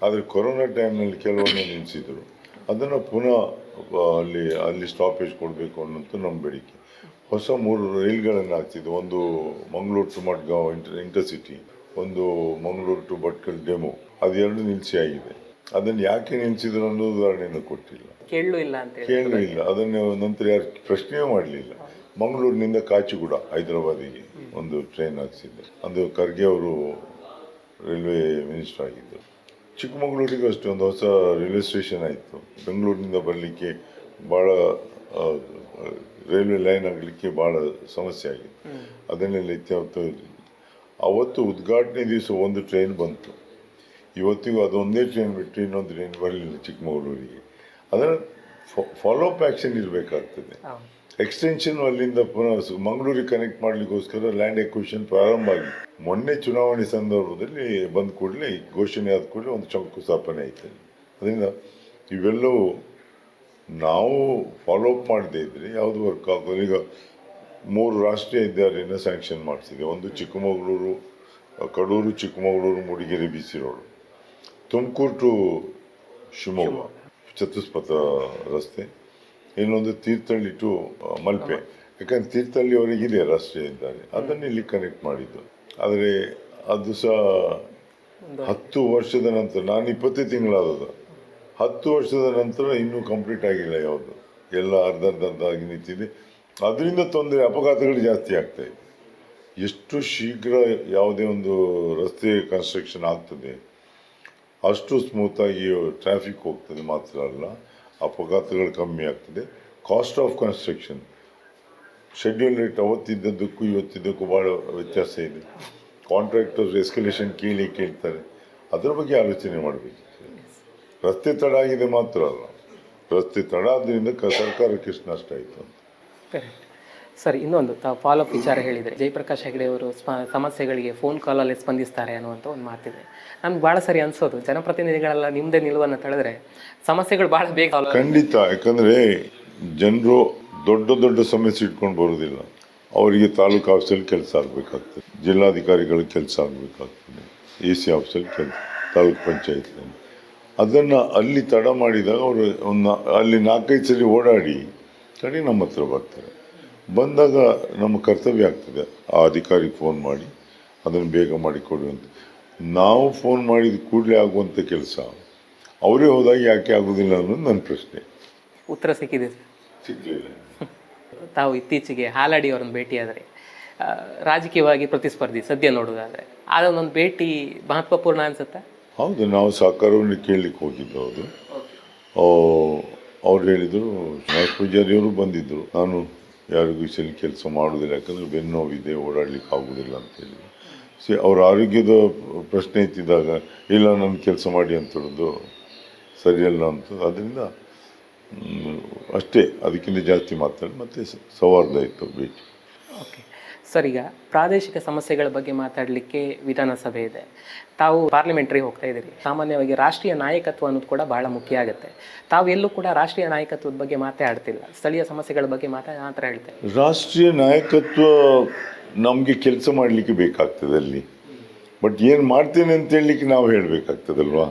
ಆದರೆ ಕೊರೋನಾ ಟೈಮ್ನಲ್ಲಿ ಕೆಲವೊಮ್ಮೆ ನಿಲ್ಲಿಸಿದರು ಅದನ್ನು ಪುನಃ ಅಲ್ಲಿ ಅಲ್ಲಿ ಸ್ಟಾಪೇಜ್ ಕೊಡಬೇಕು ಅನ್ನೋಂಥ ನಮ್ಮ ಬೇಡಿಕೆ. ಹೊಸ ಮೂರು ರೈಲ್ಗಳನ್ನು ಹಾಕ್ತಿದ್ದು ಒಂದು Mangaluru to Madgaon inter intercity ಒಂದು ಮಂಗಳೂರು ಟು ಭಟ್ಕಲ್ ಡೆಮೋ ಅದೆರಡು ನಿಲ್ಲಿಸಿ ಆಗಿದೆ. ಅದನ್ನು ಯಾಕೆ ನಿಲ್ಲಿಸಿದ್ರು ಅನ್ನೋ ಉದಾಹರಣೆಯನ್ನು ಕೊಟ್ಟಿಲ್ಲ. ಕೇಳಲು ಇಲ್ಲ ಕೇಳಲು ಕೇಳಲೂ ಇಲ್ಲ. ಅದನ್ನು ನಂತರ ಯಾರು ಪ್ರಶ್ನೆಯೂ ಮಾಡಲಿಲ್ಲ. ಮಂಗಳೂರಿನಿಂದ ಕಾಚಿಗೂಡ ಹೈದರಾಬಾದಿಗೆ. ಒಂದು ಟ್ರೈನ್ ಹಾಕ್ಸಿದ್ದೆ ಅಂದು ಖರ್ಗೆ ಅವರು ರೈಲ್ವೆ ಮಿನಿಸ್ಟರ್ ಆಗಿದ್ದರು ಚಿಕ್ಕಮಗಳೂರಿಗೂ ಅಷ್ಟೇ ಒಂದು ಹೊಸ ರೈಲ್ವೆ ಸ್ಟೇಷನ್ ಆಯಿತು. ಬೆಂಗಳೂರಿನಿಂದ ಬರಲಿಕ್ಕೆ ಭಾಳ ರೈಲ್ವೆ ಲೈನ್ ಆಗಲಿಕ್ಕೆ ಭಾಳ ಸಮಸ್ಯೆ ಆಗಿತ್ತು. ಅದನ್ನೆಲ್ಲ ಇತ್ಯಾವತ್ತು ಅವತ್ತು ಉದ್ಘಾಟನೆ ದಿವಸ ಒಂದು ಟ್ರೈನ್ ಬಂತು. ಇವತ್ತಿಗೂ ಅದೊಂದೇ ಟ್ರೈನ್ ಬಿಟ್ಟು ಇನ್ನೊಂದು ಟ್ರೈನ್ ಬರಲಿಲ್ಲ ಚಿಕ್ಕಮಗಳೂರಿಗೆ. ಅದನ್ನು ಫಾಲೋ ಅಪ್ ಆ್ಯಕ್ಷನ್ ಇರಬೇಕಾಗ್ತದೆ. ಎಕ್ಸ್ಟೆನ್ಷನ್ ಅಲ್ಲಿಂದ ಪುನಃ ಮಂಗಳೂರಿಗೆ ಕನೆಕ್ಟ್ ಮಾಡಲಿಕ್ಕೋಸ್ಕರ ಲ್ಯಾಂಡ್ ಎಕ್ವಿಷನ್ ಪ್ರಾರಂಭ ಆಗಿದೆ. ಮೊನ್ನೆ ಚುನಾವಣೆ ಸಂದರ್ಭದಲ್ಲಿ ಬಂದ ಕೂಡಲೇ ಘೋಷಣೆ ಆದ ಕೂಡಲೇ ಒಂದು ಶಂಕುಸ್ಥಾಪನೆ ಆಯ್ತು ಅದರಿಂದ ಇವೆಲ್ಲವೂ ನಾವು ಫಾಲೋ ಅಪ್ ಮಾಡದೇ ಇದ್ದರೆ ಯಾವುದು ವರ್ಕ್ ಆಗೋದು ಈಗ ಮೂರು ರಾಷ್ಟ್ರೀಯ ಹೆದ್ದಾರಿಯನ್ನು ಸ್ಯಾಂಕ್ಷನ್ ಮಾಡಿಸಿದೆ. ಒಂದು Chikkamagaluru Kadur Chikkamagaluru Mudigere B C road Tumakuru to Shivamogga. ಚತುಷ್ಪಥ ರಸ್ತೆ. ಇನ್ನೊಂದು ತೀರ್ಥಹಳ್ಳಿ ಟು ಮಲ್ಪೆ. ಯಾಕಂದ್ರೆ ತೀರ್ಥಹಳ್ಳಿವರೆಗೆ ಇದೆ ರಾಷ್ಟ್ರೀಯ ಹೆದ್ದಾರಿ ಅದನ್ನು ಇಲ್ಲಿ ಕನೆಕ್ಟ್ ಮಾಡಿದ್ದು. ಆದರೆ ಅದು ಸಹ ಹತ್ತು ವರ್ಷದ ನಂತರ ನಾನು ಇಪ್ಪತ್ತೇ ತಿಂಗಳಾದದ್ದು. ಹತ್ತು ವರ್ಷದ ನಂತರ ಇನ್ನೂ ಕಂಪ್ಲೀಟ್ ಆಗಿಲ್ಲ ಯಾವುದು. ಎಲ್ಲ ಅರ್ಧ ಅರ್ಧ ಅರ್ಧ ಆಗಿ ನಿಂತಿದೆ. ಅದರಿಂದ ತೊಂದರೆ ಅಪಘಾತಗಳು ಜಾಸ್ತಿ ಆಗ್ತಾ ಇದೆ. ಎಷ್ಟು ಶೀಘ್ರ ಯಾವುದೇ ಒಂದು ರಸ್ತೆ ಕನ್ಸ್ಟ್ರಕ್ಷನ್ ಆಗ್ತದೆ ಅಷ್ಟು ಸ್ಮೂತಾಗಿ ಟ್ರಾಫಿಕ್ ಹೋಗ್ತದೆ ಮಾತ್ರ ಅಲ್ಲ. ಅಪಘಾತಗಳು ಕಮ್ಮಿ ಆಗ್ತದೆ. Cost of construction schedule rate ಅವತ್ತಿದ್ದದ್ದಕ್ಕೂ ಇವತ್ತಿದ್ದಕ್ಕೂ ಭಾಳ ವ್ಯತ್ಯಾಸ ಇದೆ. ಕಾಂಟ್ರಾಕ್ಟರ್ಸ್ ಎಸ್ಕಲೇಷನ್ ಕೇಳಿ ಕೇಳ್ತಾರೆ. ಅದರ ಬಗ್ಗೆ ಆಲೋಚನೆ ಮಾಡಬೇಕು. ರಸ್ತೆ ತಡ ಆಗಿದೆ ಮಾತ್ರ ಅಲ್ಲ. ರಸ್ತೆ ತಡ ಆದ್ದರಿಂದ ಸರ್ಕಾರಕ್ಕೆ ಎಷ್ಟು ನಷ್ಟ ಆಯಿತು ಅಂತ. ಸರ್, ಇನ್ನೊಂದು, ತಾವು ಫಾಲೋ ಅಪ್ ವಿಚಾರ ಹೇಳಿದರೆ. ಜಯಪ್ರಕಾಶ್ ಹೆಗಡೆ ಅವರು ಸಮಸ್ಯೆಗಳಿಗೆ ಫೋನ್ ಕಾಲಲ್ಲಿ ಸ್ಪಂದಿಸ್ತಾರೆ ಅನ್ನುವಂಥ ಒಂದು ಮಾತಿದೆ. ನಮ್ಗೆ ಭಾಳ ಸರಿ ಅನ್ಸೋದು. ಜನಪ್ರತಿನಿಧಿಗಳೆಲ್ಲ ನಿಮ್ಮದೇ ನಿಲುವನ್ನು ತಳೆದ್ರೆ ಸಮಸ್ಯೆಗಳು ಭಾಳ ಬೇಗ ಖಂಡಿತ. ಯಾಕಂದರೆ ಜನರು ದೊಡ್ಡ ದೊಡ್ಡ ಸಮಸ್ಯೆ ಇಟ್ಕೊಂಡು ಬರೋದಿಲ್ಲ. ಅವರಿಗೆ ತಾಲೂಕು ಆಫೀಸಲ್ಲಿ ಕೆಲಸ ಆಗಬೇಕಾಗ್ತದೆ. ಜಿಲ್ಲಾಧಿಕಾರಿಗಳ ಕೆಲಸ ಆಗಬೇಕಾಗ್ತದೆ. ಎ ಸಿ ಆಫೀಸಲ್ಲಿ ಕೆಲಸ, ತಾಲೂಕು ಪಂಚಾಯತ್ನಲ್ಲಿ. ಅದನ್ನು ಅಲ್ಲಿ ತಡ ಮಾಡಿದಾಗ ಅವರು ಒಂದು, ಅಲ್ಲಿ ನಾಲ್ಕೈದು ಸಲ ಓಡಾಡಿ ಕಡೆ ನಮ್ಮ ಹತ್ರ ಬರ್ತಾರೆ. ಬಂದಾಗ ನಮ್ಮ ಕರ್ತವ್ಯ ಆಗ್ತದೆ. ಆ ಅಧಿಕಾರಿಗೆ ಫೋನ್ ಮಾಡಿ ಅದನ್ನು ಬೇಗ ಮಾಡಿಕೊಡಿ ಅಂತ. ನಾವು ಫೋನ್ ಮಾಡಿದ ಕೂಡಲೇ ಆಗುವಂಥ ಕೆಲಸ. ಅವರೇ ಹೋದಾಗ ಯಾಕೆ ಆಗೋದಿಲ್ಲ ಅನ್ನೋದು ನನ್ನ ಪ್ರಶ್ನೆ. ಉತ್ತರ ಸಿಕ್ಕಿದೆ ಸರ್. ಸಿಗಲಿಲ್ಲ ತಾವು ಇತ್ತೀಚೆಗೆ ಹಾಲಾಡಿ ಅವರನ್ನು ಭೇಟಿಯಾದರೆ ರಾಜಕೀಯವಾಗಿ ಪ್ರತಿಸ್ಪರ್ಧಿ ಸದ್ಯ ನೋಡೋದಾದರೆ ಅದೊಂದೊಂದು ಭೇಟಿ ಮಹತ್ವಪೂರ್ಣ ಅನ್ಸುತ್ತಾ? ಹೌದು ನಾವು ಸಹಕಾರವನ್ನು ಕೇಳಲಿಕ್ಕೆ ಹೋಗಿದ್ದು ಹೌದು. ಅವ್ರು ಹೇಳಿದರು ಪೂಜಾರಿಯವರು ಬಂದಿದ್ದರು ನಾನು ಯಾರಿಗೂ ಸಲ ಕೆಲಸ ಮಾಡೋದಿಲ್ಲ ಯಾಕಂದರೆ ಬೆನ್ನು ನೋವಿದೆ ಓಡಾಡ್ಲಿಕ್ಕೆ ಆಗೋದಿಲ್ಲ ಅಂತೇಳಿ ಸಿ, ಅವ್ರ ಆರೋಗ್ಯದ ಪ್ರಶ್ನೆ ಎತ್ತಿದಾಗ, ಇಲ್ಲ ನನ್ನ ಕೆಲಸ ಮಾಡಿ ಅಂತ ಹೇಳೋದು ಸರಿಯಲ್ಲ ಅಂತ. ಅದರಿಂದ ಅಷ್ಟೇ, ಅದಕ್ಕಿಂತ ಜಾಸ್ತಿ ಮಾತಾಡಿ ಮತ್ತೆ ಸೌಹಾರ್ದ ಇತ್ತು ಭೇಟಿ. ಓಕೆ. ಸರ್ ಪ್ರಾದೇಶಿಕ ಸಮಸ್ಯೆಗಳ ಬಗ್ಗೆ ಮಾತಾಡಲಿಕ್ಕೆ ವಿಧಾನಸಭೆ ಇದೆ. ತಾವು ಪಾರ್ಲಿಮೆಂಟ್ರಿಗೆ ಹೋಗ್ತಾ ಇದ್ದೀರಿ. ಸಾಮಾನ್ಯವಾಗಿ ರಾಷ್ಟ್ರೀಯ ನಾಯಕತ್ವ ಅನ್ನೋದು ಕೂಡ ಬಹಳ ಮುಖ್ಯ ಆಗುತ್ತೆ. ತಾವು ಎಲ್ಲೂ ಕೂಡ ರಾಷ್ಟ್ರೀಯ ನಾಯಕತ್ವದ ಬಗ್ಗೆ ಮಾತಾಡ್ತಿಲ್ಲ. ಸ್ಥಳೀಯ ಸಮಸ್ಯೆಗಳ ಬಗ್ಗೆ ಮಾತಾಡ್ತಾ ಹೇಳ್ತೇವೆ ರಾಷ್ಟ್ರೀಯ ನಾಯಕತ್ವ ನಮಗೆ ಕೆಲಸ ಮಾಡಲಿಕ್ಕೆ ಬೇಕಾಗ್ತದೆ ಅಲ್ಲಿ. ಬಟ್ ಏನು ಮಾಡ್ತೇನೆ ಅಂತ ಹೇಳಲಿಕ್ಕೆ ನಾವು ಹೇಳಬೇಕಾಗ್ತದಲ್ವಾ?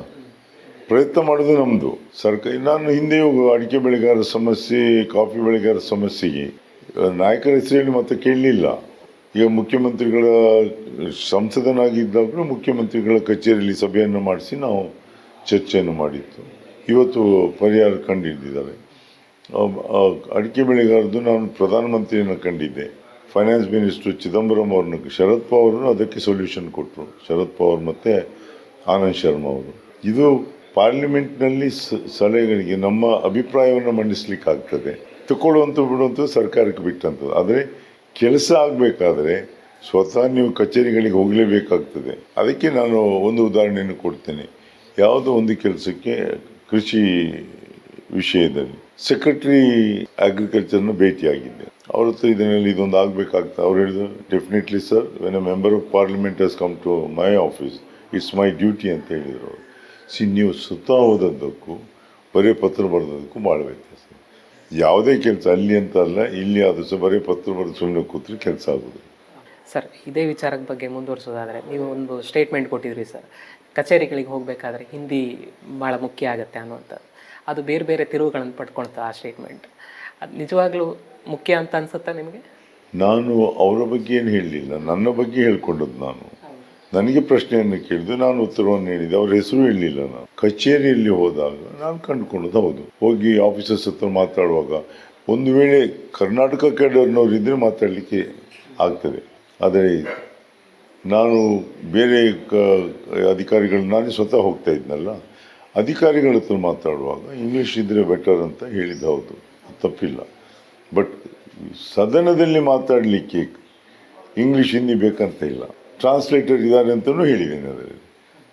ಪ್ರಯತ್ನ ಮಾಡೋದು ನಮ್ಮದು ಸರ್ಕಾರ ನಾನು ಹಿಂದೆ ಅಡಿಕೆ ಬೆಳೆಗಾರರ ಸಮಸ್ಯೆ, ಕಾಫಿ ಬೆಳೆಗಾರರ ಸಮಸ್ಯೆಗೆ, ನಾಯಕರ ಹೆಸರು ಹೇಳಿ ಮತ್ತೆ ಕೇಳಲಿಲ್ಲ. ಈಗ ಮುಖ್ಯಮಂತ್ರಿಗಳ ಸಂಸದನಾಗಿದ್ದಾಗಲೂ ಮುಖ್ಯಮಂತ್ರಿಗಳ ಕಚೇರಿಯಲ್ಲಿ ಸಭೆಯನ್ನು ಮಾಡಿಸಿ ನಾವು ಚರ್ಚೆಯನ್ನು ಮಾಡಿತ್ತು ಇವತ್ತು ಪರಿಹಾರ ಅಹ್, ಅಡಿಕೆ ಬೆಳೆಗಾರದ್ದು ನಾನು ಪ್ರಧಾನಮಂತ್ರಿಯನ್ನು ಕಂಡಿದ್ದೆ. ಫೈನಾನ್ಸ್ ಮಿನಿಸ್ಟರ್ ಚಿದಂಬರಂ ಅವ್ರನ್ನ ಶರದ್ ಪವಾರ್ ಅದಕ್ಕೆ ಸೊಲ್ಯೂಷನ್ ಕೊಟ್ಟರು ಶರದ್ ಪವಾರ್ ಮತ್ತು ಆನಂದ್ ಶರ್ಮಾ ಅವರು. ಇದು ಪಾರ್ಲಿಮೆಂಟ್ನಲ್ಲಿ ಸಲಹೆಗಳಿಗೆ ನಮ್ಮ ಅಭಿಪ್ರಾಯವನ್ನು ಮಂಡಿಸ್ಲಿಕ್ಕಾಗ್ತದೆ. ತಗೊಳ್ಳುವಂಥ ಬಿಡುವಂಥದ್ದು ಸರ್ಕಾರಕ್ಕೆ ಬಿಟ್ಟಂಥದ್ದು. ಆದರೆ ಕೆಲಸ ಆಗಬೇಕಾದ್ರೆ ಸ್ವತಃ ನೀವು ಕಚೇರಿಗಳಿಗೆ ಹೋಗಲೇಬೇಕಾಗ್ತದೆ. ಅದಕ್ಕೆ ನಾನು ಒಂದು ಉದಾಹರಣೆಯನ್ನು ಕೊಡ್ತೇನೆ. ಯಾವುದೋ ಒಂದು ಕೆಲಸಕ್ಕೆ ಕೃಷಿ ವಿಷಯದಲ್ಲಿ ಸೆಕ್ರೆಟರಿ ಅಗ್ರಿಕಲ್ಚರ್ನ ಭೇಟಿಯಾಗಿದ್ದೆ. ಅವ್ರ ಹತ್ರ ಇದರಲ್ಲಿ ಇದೊಂದು ಆಗಬೇಕಾಗ್ತದೆ. ಅವ್ರು ಹೇಳಿದ್ರು definitely sir when a member of parliament has come to my office it's my duty ಅಂತ ಹೇಳಿದರು ಸಿ, ನೀವು ಸುತ್ತ ಹೋದದ್ದಕ್ಕೂ ಬರೀ ಪತ್ರ ಬರೆದಕ್ಕೂ ಭಾಳ ವ್ಯತ್ಯಾಸ. ಯಾವುದೇ ಕೆಲಸ ಅಲ್ಲಿ ಅಂತ ಅಲ್ಲ ಇಲ್ಲಿ ಅದು ಸಹ ಬರೀ ಪತ್ರ ಬರೆದು ಸುಮ್ಮನೆ ಕೂತ್ರೆ ಕೆಲಸ ಆಗೋದು ಸರ್ ಇದೇ ವಿಚಾರದ ಬಗ್ಗೆ ಮುಂದುವರಿಸೋದಾದರೆ ನೀವು ಒಂದು ಸ್ಟೇಟ್ಮೆಂಟ್ ಕೊಟ್ಟಿದ್ರಿ ಸರ್ ಕಚೇರಿಗಳಿಗೆ ಹೋಗಬೇಕಾದ್ರೆ ಹಿಂದಿ ಭಾಳ ಮುಖ್ಯ ಆಗುತ್ತೆ ಅನ್ನುವಂಥದ್ದು. ಅದು ಬೇರೆ ಬೇರೆ ತಿರುವುಗಳನ್ನು ಪಡ್ಕೊಳ್ತಾ ಆ ಸ್ಟೇಟ್ಮೆಂಟ್ ಅದು ನಿಜವಾಗ್ಲೂ ಮುಖ್ಯ ಅಂತ ಅನ್ಸುತ್ತಾ ನಿಮಗೆ? ನಾನು ಅವರ ಬಗ್ಗೆ ಏನು ಹೇಳಲಿಲ್ಲ ನನ್ನ ಬಗ್ಗೆ ಹೇಳ್ಕೊಂಡದ್ದು ನಾನು. ನನಗೆ ಪ್ರಶ್ನೆಯನ್ನು ಕೇಳಿದ್ದು ನಾನು ಉತ್ತರವನ್ನು ನೀಡಿದೆ ಅವ್ರ ಹೆಸರು ಹೇಳಲಿಲ್ಲ ನಾನು. ಕಚೇರಿಯಲ್ಲಿ ಹೋದಾಗ ನಾನು ಕಂಡುಕೊಂಡದ್ದು ಹೌದು. ಹೋಗಿ ಆಫೀಸರ್ಸ್ ಹತ್ರ ಮಾತಾಡುವಾಗ ಒಂದು ವೇಳೆ ಕರ್ನಾಟಕ ಕೆಡರ್ನವ್ರು ಇದ್ದರೆ ಮಾತಾಡಲಿಕ್ಕೆ ಆಗ್ತದೆ. ಆದರೆ ನಾನು ಬೇರೆ ಕ, ಅಧಿಕಾರಿಗಳು, ನಾನೇ ಸ್ವತಃ ಹೋಗ್ತಾ ಇದ್ನಲ್ಲ. ಅಧಿಕಾರಿಗಳ ಹತ್ರ ಮಾತಾಡುವಾಗ ಇಂಗ್ಲೀಷ್ ಇದ್ದರೆ ಬೆಟರ್ ಅಂತ ಹೇಳಿದ್ದು ಹೌದು. ತಪ್ಪಿಲ್ಲ. ಬಟ್ ಸದನದಲ್ಲಿ ಮಾತಾಡಲಿಕ್ಕೆ ಇಂಗ್ಲೀಷ್ ಹಿಂದಿ ಬೇಕಂತ ಇಲ್ಲ. ಟ್ರಾನ್ಸ್ಲೇಟರ್ ಇದ್ದಾರೆ ಅಂತಲೂ ಹೇಳಿದ್ದೇನೆ ಅದರಲ್ಲಿ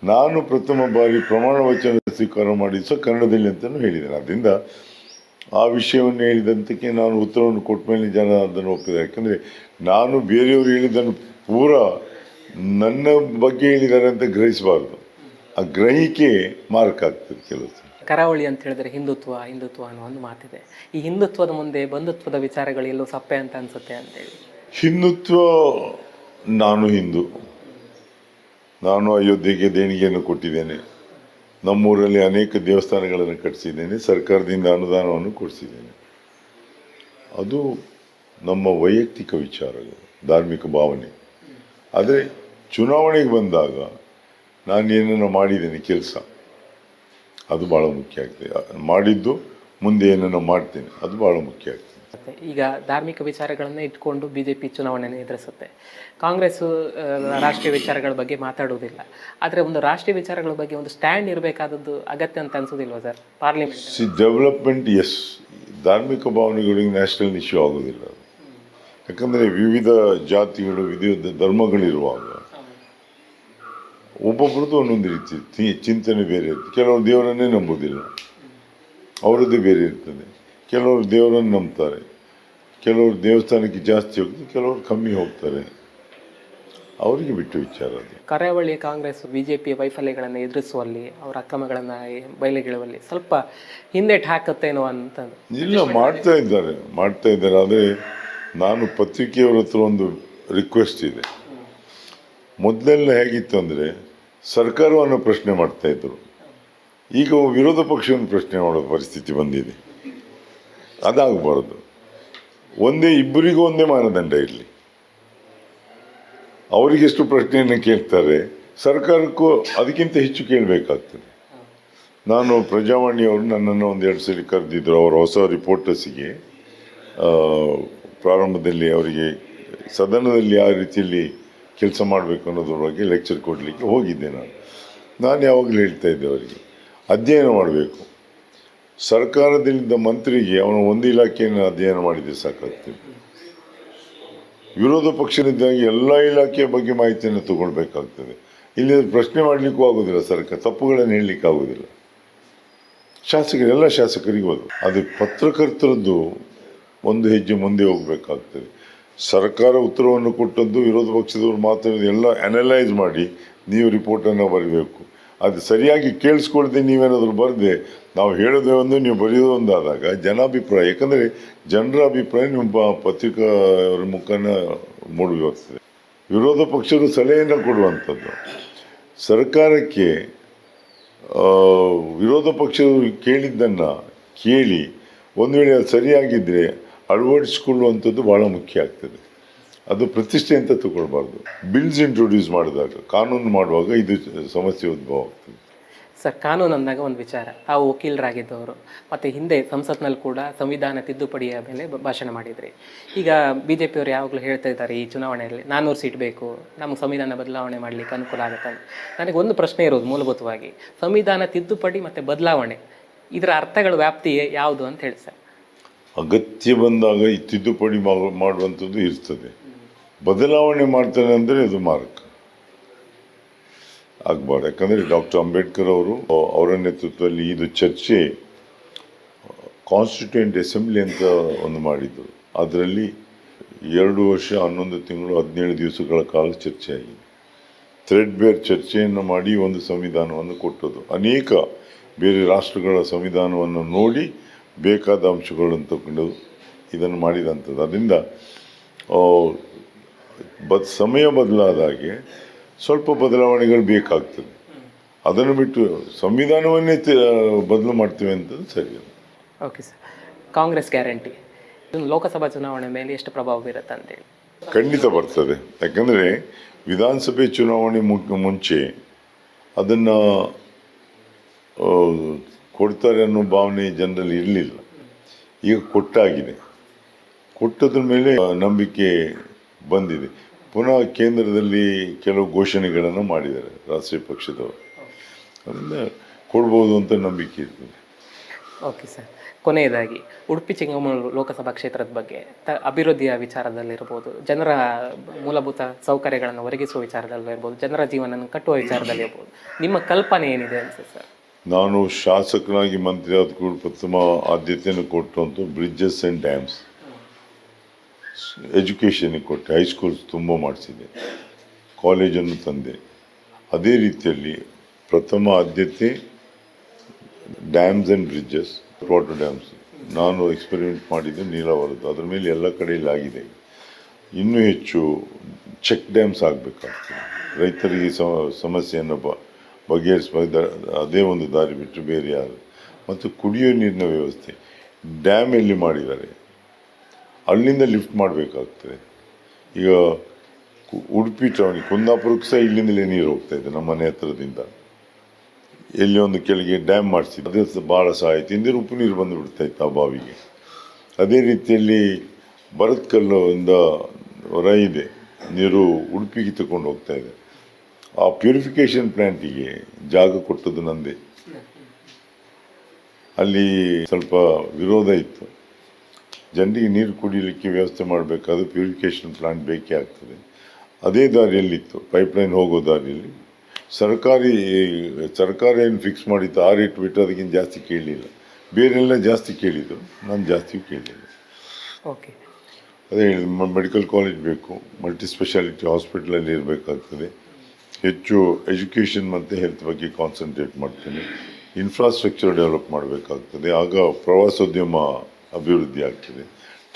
ನಾನು ಪ್ರಥಮ ಬಾರಿ ಪ್ರಮಾಣ ವಚನ ಸ್ವೀಕಾರ ಮಾಡಿ ಸಹ ಕನ್ನಡದಲ್ಲಿ ಅಂತಲೂ ಹೇಳಿದ್ದೇನೆ. ಅದರಿಂದ ಆ ವಿಷಯವನ್ನು ಹೇಳಿದಂತಕ್ಕೆ ನಾನು ಉತ್ತರವನ್ನು ಕೊಟ್ಟ ಮೇಲೆ ಜನ ಅದನ್ನು ಒಪ್ಪಿದ್ದಾರೆ. ಯಾಕಂದರೆ ನಾನು ಬೇರೆಯವರು ಹೇಳಿದ್ದನ್ನು ಪೂರ ನನ್ನ ಬಗ್ಗೆ ಹೇಳಿದ್ದಾರೆ ಅಂತ ಗ್ರಹಿಸಬಾರ್ದು. ಆ ಗ್ರಹಿಕೆ ಮಾರ್ಕ್ ಆಗ್ತದೆ ಕೆಲಸ. ಕರಾವಳಿ ಅಂತ ಹೇಳಿದ್ರೆ ಹಿಂದುತ್ವ ಹಿಂದುತ್ವ ಅನ್ನೋ ಒಂದು ಮಾತಿದೆ. ಈ ಹಿಂದುತ್ವದ ಮುಂದೆ ಬಂಧುತ್ವದ ವಿಚಾರಗಳು ಎಲ್ಲೋ ಸಪ್ಪೆ ಅಂತ ಅನಿಸುತ್ತೆ ಅಂತೇಳಿ. ಹಿಂದುತ್ವ ನಾನು ಹಿಂದೂ. ನಾನು ಅಯೋಧ್ಯೆಗೆ ದೇಣಿಗೆಯನ್ನು ಕೊಟ್ಟಿದ್ದೇನೆ. ನಮ್ಮೂರಲ್ಲಿ ಅನೇಕ ದೇವಸ್ಥಾನಗಳನ್ನು ಕಟ್ಟಿಸಿದ್ದೇನೆ. ಸರ್ಕಾರದಿಂದ ಅನುದಾನವನ್ನು ಕೊಡಿಸಿದ್ದೇನೆ. ಅದು ನಮ್ಮ ವೈಯಕ್ತಿಕ ವಿಚಾರಗಳು ಧಾರ್ಮಿಕ ಭಾವನೆ. ಆದರೆ ಚುನಾವಣೆಗೆ ಬಂದಾಗ ನಾನು ಏನನ್ನು ಮಾಡಿದ್ದೇನೆ ಕೆಲಸ, ಅದು ಭಾಳ ಮುಖ್ಯ ಆಗ್ತದೆ. ಮಾಡಿದ್ದು, ಮುಂದೆ ಏನನ್ನು ಮಾಡ್ತೇನೆ, ಅದು ಭಾಳ ಮುಖ್ಯ ಆಗ್ತದೆ. ಈಗ ಧಾರ್ಮಿಕ ವಿಚಾರಗಳನ್ನು ಇಟ್ಕೊಂಡು ಬಿ ಜೆ ಪಿ ಚುನಾವಣೆಯನ್ನು ಎದುರಿಸುತ್ತೆ. ಕಾಂಗ್ರೆಸ್ ರಾಷ್ಟ್ರೀಯ ವಿಚಾರಗಳ ಬಗ್ಗೆ ಮಾತಾಡುವುದಿಲ್ಲ. ಆದರೆ ಒಂದು ರಾಷ್ಟ್ರೀಯ ವಿಚಾರಗಳ ಬಗ್ಗೆ ಒಂದು ಸ್ಟ್ಯಾಂಡ್ ಇರಬೇಕಾದದ್ದು ಅಗತ್ಯ ಅಂತ ಅನ್ಸೋದಿಲ್ವಾ ಸರ್? ಪಾರ್ಲಿಮೆಂಟ್ ಸಿ ಡೆವಲಪ್ಮೆಂಟ್ ಎಸ್ ಧಾರ್ಮಿಕ ಭಾವನೆಗಳಿಗೆ ನ್ಯಾಷನಲ್ ಇಶ್ಯೂ ಆಗೋದಿಲ್ಲ. ಯಾಕಂದರೆ ವಿವಿಧ ಜಾತಿಗಳು, ವಿವಿಧ ಧರ್ಮಗಳಿರುವಾಗ ಒಬ್ಬೊಬ್ರದ್ದು ಒಂದೊಂದು ರೀತಿ. ಚಿಂತನೆ ಬೇರೆ ಇರ್ತದೆ. ಕೆಲವರು ದೇವರನ್ನೇ ನಂಬೋದಿಲ್ಲ ಅವರದ್ದು ಬೇರೆ ಇರ್ತದೆ. ಕೆಲವರು ದೇವರನ್ನು ನಂಬ್ತಾರೆ. ಕೆಲವರು ದೇವಸ್ಥಾನಕ್ಕೆ ಜಾಸ್ತಿ ಹೋಗ್ತಾರೆ ಕೆಲವರು ಕಮ್ಮಿ ಹೋಗ್ತಾರೆ. ಅವರಿಗೆ ಬಿಟ್ಟು ವಿಚಾರ ಅದು. ಕರಾವಳಿ ಕಾಂಗ್ರೆಸ್ ಬಿಜೆಪಿ ವೈಫಲ್ಯಗಳನ್ನು ಎದುರಿಸುವಲ್ಲಿ ಅವರ ಅಕ್ರಮಗಳನ್ನು ಬಯಲಿಗೆಳುವಲ್ಲಿ ಸ್ವಲ್ಪ ಹಿಂದೆಟ್ ಹಾಕುತ್ತೇನೋ ಅಂತ ಇಲ್ಲ ಮಾಡ್ತಾ ಇದ್ದಾರೆ. ಮಾಡ್ತಾ ಇದ್ದಾರೆ ಆದರೆ ನಾನು ಪತ್ರಿಕೆಯವರ ಹತ್ರ ಒಂದು ರಿಕ್ವೆಸ್ಟ್ ಇದೆ. ಮೊದಲೆಲ್ಲ ಹೇಗಿತ್ತು ಅಂದರೆ ಸರ್ಕಾರವನ್ನು ಪ್ರಶ್ನೆ ಮಾಡ್ತಾ ಇದ್ದರು ಈಗ ವಿರೋಧ ಪಕ್ಷವನ್ನು ಪ್ರಶ್ನೆ ಮಾಡೋ ಪರಿಸ್ಥಿತಿ ಬಂದಿದೆ. ಅದಾಗಬಾರ್ದು. ಒಂದೇ ಇಬ್ಬರಿಗೂ ಒಂದೇ ಮಾನದಂಡ ಇರಲಿ. ಅವರಿಗೆಷ್ಟು ಪ್ರಶ್ನೆಯನ್ನು ಕೇಳ್ತಾರೆ, ಸರ್ಕಾರಕ್ಕೂ ಅದಕ್ಕಿಂತ ಹೆಚ್ಚು ಕೇಳಬೇಕಾಗ್ತದೆ. ನಾನು ಪ್ರಜಾವಾಣಿಯವರು ನನ್ನನ್ನು ಒಂದು ಎರಡು ಸಲ ಕರೆದಿದ್ದರು ಅವರ ಹೊಸ ರಿಪೋರ್ಟರ್ಸಿಗೆ. ಪ್ರಾರಂಭದಲ್ಲಿ ಅವರಿಗೆ ಸದನದಲ್ಲಿ ಯಾವ ರೀತಿಯಲ್ಲಿ ಕೆಲಸ ಮಾಡಬೇಕು ಅನ್ನೋದ್ರ ಬಗ್ಗೆ ಲೆಕ್ಚರ್ ಕೊಡಲಿಕ್ಕೆ ಹೋಗಿದ್ದೆ ನಾನು. ನಾನು ಯಾವಾಗಲೂ ಹೇಳ್ತಾ ಇದ್ದೆ ಅವರಿಗೆ, ಅಧ್ಯಯನ ಮಾಡಬೇಕು. ಸರ್ಕಾರದಿಂದ ಮಂತ್ರಿಗೆ ಅವನು ಒಂದು ಇಲಾಖೆಯನ್ನು ಅಧ್ಯಯನ ಮಾಡಿದರೆ ಸಾಕಾಗ್ತದೆ. ವಿರೋಧ ಪಕ್ಷದಿಂದ ಎಲ್ಲ ಇಲಾಖೆಯ ಬಗ್ಗೆ ಮಾಹಿತಿಯನ್ನು ತಗೊಳ್ಬೇಕಾಗ್ತದೆ. ಇಲ್ಲಿ ಪ್ರಶ್ನೆ ಮಾಡಲಿಕ್ಕೂ ಆಗೋದಿಲ್ಲ ಸರ್ಕಾರ, ತಪ್ಪುಗಳನ್ನು ಹೇಳಲಿಕ್ಕೆ ಆಗೋದಿಲ್ಲ. ಶಾಸಕರು, ಎಲ್ಲ ಶಾಸಕರಿಗೂ ಅದು. ಅದು ಪತ್ರಕರ್ತರದ್ದು ಒಂದು ಹೆಜ್ಜೆ ಮುಂದೆ ಹೋಗಬೇಕಾಗ್ತದೆ. ಸರ್ಕಾರ ಉತ್ತರವನ್ನು ಕೊಟ್ಟದ್ದು ವಿರೋಧ ಪಕ್ಷದವರು ಮಾತಾಡೋದು ಎಲ್ಲ ಅನಲೈಸ್ ಮಾಡಿ ನೀವು ರಿಪೋರ್ಟನ್ನು ಬರೀಬೇಕು. ಅದು ಸರಿಯಾಗಿ ಕೇಳಿಸ್ಕೊಳ್ದೆ ನೀವೇನಾದರೂ ಬರದೆ, ನಾವು ಹೇಳೋದೇ ಒಂದು, ನೀವು ಬರೆಯೋದು ಒಂದಾದಾಗ ಜನಾಭಿಪ್ರಾಯ, ಯಾಕಂದರೆ ಜನರ ಅಭಿಪ್ರಾಯ ನಿಮ್ಮ ಪತ್ರಿಕಾ ಮುಖನ ಮುಖಾನ ವಿರೋಧ ಪಕ್ಷರು ಸಲಹೆಯನ್ನು ಕೊಡುವಂಥದ್ದು. ಸರ್ಕಾರಕ್ಕೆ ವಿರೋಧ ಪಕ್ಷರು ಕೇಳಿದ್ದನ್ನು ಕೇಳಿ, ಒಂದು ವೇಳೆ ಅದು ಸರಿಯಾಗಿದ್ದರೆ ಅಳವಡಿಸಿಕೊಳ್ಳುವಂಥದ್ದು ಭಾಳ ಮುಖ್ಯ ಆಗ್ತದೆ. ಅದು ಪ್ರತಿಷ್ಠೆ ಅಂತ ತಗೊಳ್ಬಾರ್ದು. ಬಿಲ್ಸ್ ಇಂಟ್ರೊಡ್ಯೂಸ್ ಮಾಡಿದಾಗ ಕಾನೂನು ಮಾಡುವಾಗ ಇದು ಸಮಸ್ಯೆ ಉದ್ಭವ ಆಗ್ತದೆ. ಸರ್ ಕಾನೂನು ಅಂದಾಗ ಒಂದು ವಿಚಾರ. ಆ ವಕೀಲರಾಗಿದ್ದವರು ಮತ್ತು ಹಿಂದೆ ಸಂಸತ್ನಲ್ಲಿ ಕೂಡ ಸಂವಿಧಾನ ತಿದ್ದುಪಡಿಯ ಮೇಲೆ ಭಾಷಣ ಮಾಡಿದ್ರಿ. ಈಗ ಬಿ ಜೆ ಪಿಯವರು ಯಾವಾಗಲೂ ಹೇಳ್ತಾ ಇದ್ದಾರೆ ಈ ಚುನಾವಣೆಯಲ್ಲಿ ನಾನ್ನೂರು ಸೀಟ್ ಬೇಕು ನಮಗೆ ಸಂವಿಧಾನ ಬದಲಾವಣೆ ಮಾಡಲಿಕ್ಕೆ ಅನುಕೂಲ ಆಗುತ್ತೆ ನನಗೆ ಒಂದು ಪ್ರಶ್ನೆ ಇರೋದು ಮೂಲಭೂತವಾಗಿ. ಸಂವಿಧಾನ ತಿದ್ದುಪಡಿ ಮತ್ತು ಬದಲಾವಣೆ ಇದರ ಅರ್ಥಗಳ ವ್ಯಾಪ್ತಿ ಯಾವುದು ಅಂತ ಹೇಳಿ ಸರ್? ಅಗತ್ಯ ಬಂದಾಗ ಈ ತಿದ್ದುಪಡಿ ಮಾಡುವಂಥದ್ದು ಇರ್ತದೆ. ಬದಲಾವಣೆ ಮಾಡ್ತಾರೆ ಅಂದರೆ ಇದು ಮಾರ್ಕ್ ಆಗಬಾರ್ದು. ಯಾಕಂದರೆ ಡಾಕ್ಟರ್ ಅಂಬೇಡ್ಕರ್ ಅವರು, ಅವರ ನೇತೃತ್ವದಲ್ಲಿ ಇದು ಚರ್ಚೆ ಕಾನ್ಸ್ಟಿಟ್ಯೂಂಟ್ ಅಸೆಂಬ್ಲಿ ಅಂತ ಒಂದು ಮಾಡಿದ್ರು. ಅದರಲ್ಲಿ ಎರಡು ವರ್ಷ, ಹನ್ನೊಂದು ತಿಂಗಳು, ಹದಿನೇಳು ದಿವಸಗಳ ಕಾಲ ಚರ್ಚೆ ಆಗಿದೆ. ಥ್ರೆಡ್ ಬೇರ್ ಚರ್ಚೆಯನ್ನು ಮಾಡಿ ಒಂದು ಸಂವಿಧಾನವನ್ನು ಕೊಟ್ಟದ್ದು. ಅನೇಕ ಬೇರೆ ರಾಷ್ಟ್ರಗಳ ಸಂವಿಧಾನವನ್ನು ನೋಡಿ ಬೇಕಾದ ಅಂಶಗಳನ್ನು ತಗೊಂಡು ಇದನ್ನು ಮಾಡಿದಂಥದ್ದು. ಅದರಿಂದ ಬದ್ ಸಮಯ ಬದಲಾದ ಹಾಗೆ ಸ್ವಲ್ಪ ಬದಲಾವಣೆಗಳು ಬೇಕಾಗ್ತದೆ. ಅದನ್ನು ಬಿಟ್ಟು ಸಂವಿಧಾನವನ್ನೇ ಬದಲು ಮಾಡ್ತೀವಿ ಅಂತ ಸರಿ. Okay sir Congress guarantee. Lok Sabha ಚುನಾವಣೆ ಮೇಲೆ ಎಷ್ಟು ಪ್ರಭಾವ ಬೀರುತ್ತೆ ಅಂತೇಳಿ. ಖಂಡಿತ ಬರ್ತದೆ. ಯಾಕಂದರೆ ವಿಧಾನಸಭೆ ಚುನಾವಣೆ ಮುಂಚೆ ಅದನ್ನು ಕೊಡ್ತಾರೆ ಅನ್ನೋ ಭಾವನೆ ಜನರಲ್ಲಿ ಇರಲಿಲ್ಲ. ಈಗ ಕೊಟ್ಟಾಗಿದೆ. ಕೊಟ್ಟದ್ರ ಮೇಲೆ ನಂಬಿಕೆ ಬಂದಿದೆ. ಪುನಃ ಕೇಂದ್ರದಲ್ಲಿ ಕೆಲವು ಘೋಷಣೆಗಳನ್ನು ಮಾಡಿದ್ದಾರೆ ರಾಷ್ಟ್ರೀಯ ಪಕ್ಷದವರು. ಅದರಿಂದ ಕೊಡ್ಬೋದು ಅಂತ ನಂಬಿಕೆ ಇರ್ತದೆ ಓಕೆ ಸರ್. ಕೊನೆಯದಾಗಿ ಉಡುಪಿ ಚಿಕ್ಕಮಗಳೂರು ಲೋಕಸಭಾ ಕ್ಷೇತ್ರದ ಬಗ್ಗೆ ತ ಅಭಿವೃದ್ಧಿಯ ವಿಚಾರದಲ್ಲಿರ್ಬೋದು ಜನರ ಮೂಲಭೂತ ಸೌಕರ್ಯಗಳನ್ನು ಒದಗಿಸುವ ವಿಚಾರದಲ್ಲಿರ್ಬೋದು ಜನರ ಜೀವನವನ್ನು ಕಟ್ಟುವ ವಿಚಾರದಲ್ಲಿರ್ಬೋದು ನಿಮ್ಮ ಕಲ್ಪನೆ ಏನಿದೆ ಅನ್ಸುತ್ತೆ ಸರ್? ನಾನು ಶಾಸಕನಾಗಿ ಮಂತ್ರಿ ಆದ ಕೂಡ ಪ್ರಥಮ ಆದ್ಯತೆಯನ್ನು ಕೊಟ್ಟಂತೂ ಬ್ರಿಡ್ಜಸ್ ಆ್ಯಂಡ್ ಡ್ಯಾಮ್ಸ್. ಎಜುಕೇಷನಿಗೆ ಕೊಟ್ಟೆ ಹೈಸ್ಕೂಲ್ಸ್ ತುಂಬ ಮಾಡಿಸಿದೆ ಕಾಲೇಜನ್ನು ತಂದೆ ಅದೇ ರೀತಿಯಲ್ಲಿ ಪ್ರಥಮ ಆದ್ಯತೆ dams and bridges water dams ನಾನು ಎಕ್ಸ್ಪೆರಿಮೆಂಟ್ ಮಾಡಿದ್ದು ನೀರಾವರದ್ದು ಅದರ ಮೇಲೆ ಎಲ್ಲ ಕಡೆಯಲ್ಲಿ ಆಗಿದೆ ಇನ್ನೂ ಹೆಚ್ಚು ಚೆಕ್ ಡ್ಯಾಮ್ಸ್ ಆಗಬೇಕಾಗ್ತದೆ ರೈತರಿಗೆ ಸಮಸ್ಯೆಯನ್ನು ಬ ಬಗೆಹರಿಸುವ ಅದೇ ಒಂದು ದಾರಿ ಬಿಟ್ಟು ಬೇರೆ ಯಾರು ಮತ್ತು ಕುಡಿಯೋ ನೀರಿನ ವ್ಯವಸ್ಥೆ ಡ್ಯಾಮ್ ಎಲ್ಲಿ ಮಾಡಿದ್ದಾರೆ ಅಲ್ಲಿಂದ ಲಿಫ್ಟ್ ಮಾಡಬೇಕಾಗ್ತದೆ. ಈಗ ಉಡುಪಿ ಟೌನಿ ಕುಂದಾಪುರಕ್ಕೆ ಸಹ ಇಲ್ಲಿಂದಲೇ ನೀರು ಹೋಗ್ತಾ ಇದೆ ನಮ್ಮ ಮನೆ ಹತ್ರದಿಂದ. ಎಲ್ಲಿ ಒಂದು ಕೆಳಗೆ ಡ್ಯಾಮ್ ಮಾಡಿಸಿದ್ದು ಅದು ಭಾಳ ಸಹಾಯ ಆಯಿತು. ಉಪ್ಪು ನೀರು ಬಂದು ಬಿಡ್ತಾ ಇತ್ತು ಆ ಬಾವಿಗೆ. ಅದೇ ರೀತಿಯಲ್ಲಿ ಭರತ್ಕಲ್ಲಿಂದ ಹೊರ ಇದೆ. ನೀರು ಉಡುಪಿಗೆ ತಗೊಂಡು ಹೋಗ್ತಾ ಇದೆ. ಆ ಪ್ಯೂರಿಫಿಕೇಷನ್ ಪ್ಲ್ಯಾಂಟಿಗೆ ಜಾಗ ಕೊಟ್ಟದ್ದು ನಂದೇ. ಅಲ್ಲಿ ಸ್ವಲ್ಪ ವಿರೋಧ ಇತ್ತು. ಜನರಿಗೆ ನೀರು ಕುಡಿಯಲಿಕ್ಕೆ ವ್ಯವಸ್ಥೆ ಮಾಡಬೇಕಾದ್ರೆ ಪ್ಯೂರಿಫಿಕೇಷನ್ ಪ್ಲಾಂಟ್ ಬೇಕೇ ಆಗ್ತದೆ. ಅದೇ ದಾರಿಯಲ್ಲಿತ್ತು ಪೈಪ್ಲೈನ್ ಹೋಗೋ ದಾರಿಯಲ್ಲಿ. ಸರ್ಕಾರಿ ಸರ್ಕಾರ ಏನು ಫಿಕ್ಸ್ ಮಾಡಿತ್ತು ಆ ರೇಟ್ ಬಿಟ್ಟು ಅದಕ್ಕಿಂತ ಜಾಸ್ತಿ ಕೇಳಲಿಲ್ಲ. ಬೇರೆಲ್ಲ ಜಾಸ್ತಿ ಕೇಳಿದರು ನಾನು ಜಾಸ್ತಿ ಕೇಳಿಲ್ಲ ಓಕೆ ಅದೇ ಮೆಡಿಕಲ್ ಕಾಲೇಜ್ ಬೇಕು ಮಲ್ಟಿ ಸ್ಪೆಷಾಲಿಟಿ ಹಾಸ್ಪಿಟ್ಲಲ್ಲಿ ಇರಬೇಕಾಗ್ತದೆ. ಹೆಚ್ಚು ಎಜುಕೇಷನ್ ಮತ್ತು ಹೆಲ್ತ್ ಬಗ್ಗೆ ಕಾನ್ಸಂಟ್ರೇಟ್ ಮಾಡ್ತೀನಿ. ಇನ್ಫ್ರಾಸ್ಟ್ರಕ್ಚರ್ ಡೆವಲಪ್ ಮಾಡಬೇಕಾಗ್ತದೆ. ಆಗ ಪ್ರವಾಸೋದ್ಯಮ ಅಭಿವೃದ್ಧಿ ಆಗ್ತದೆ.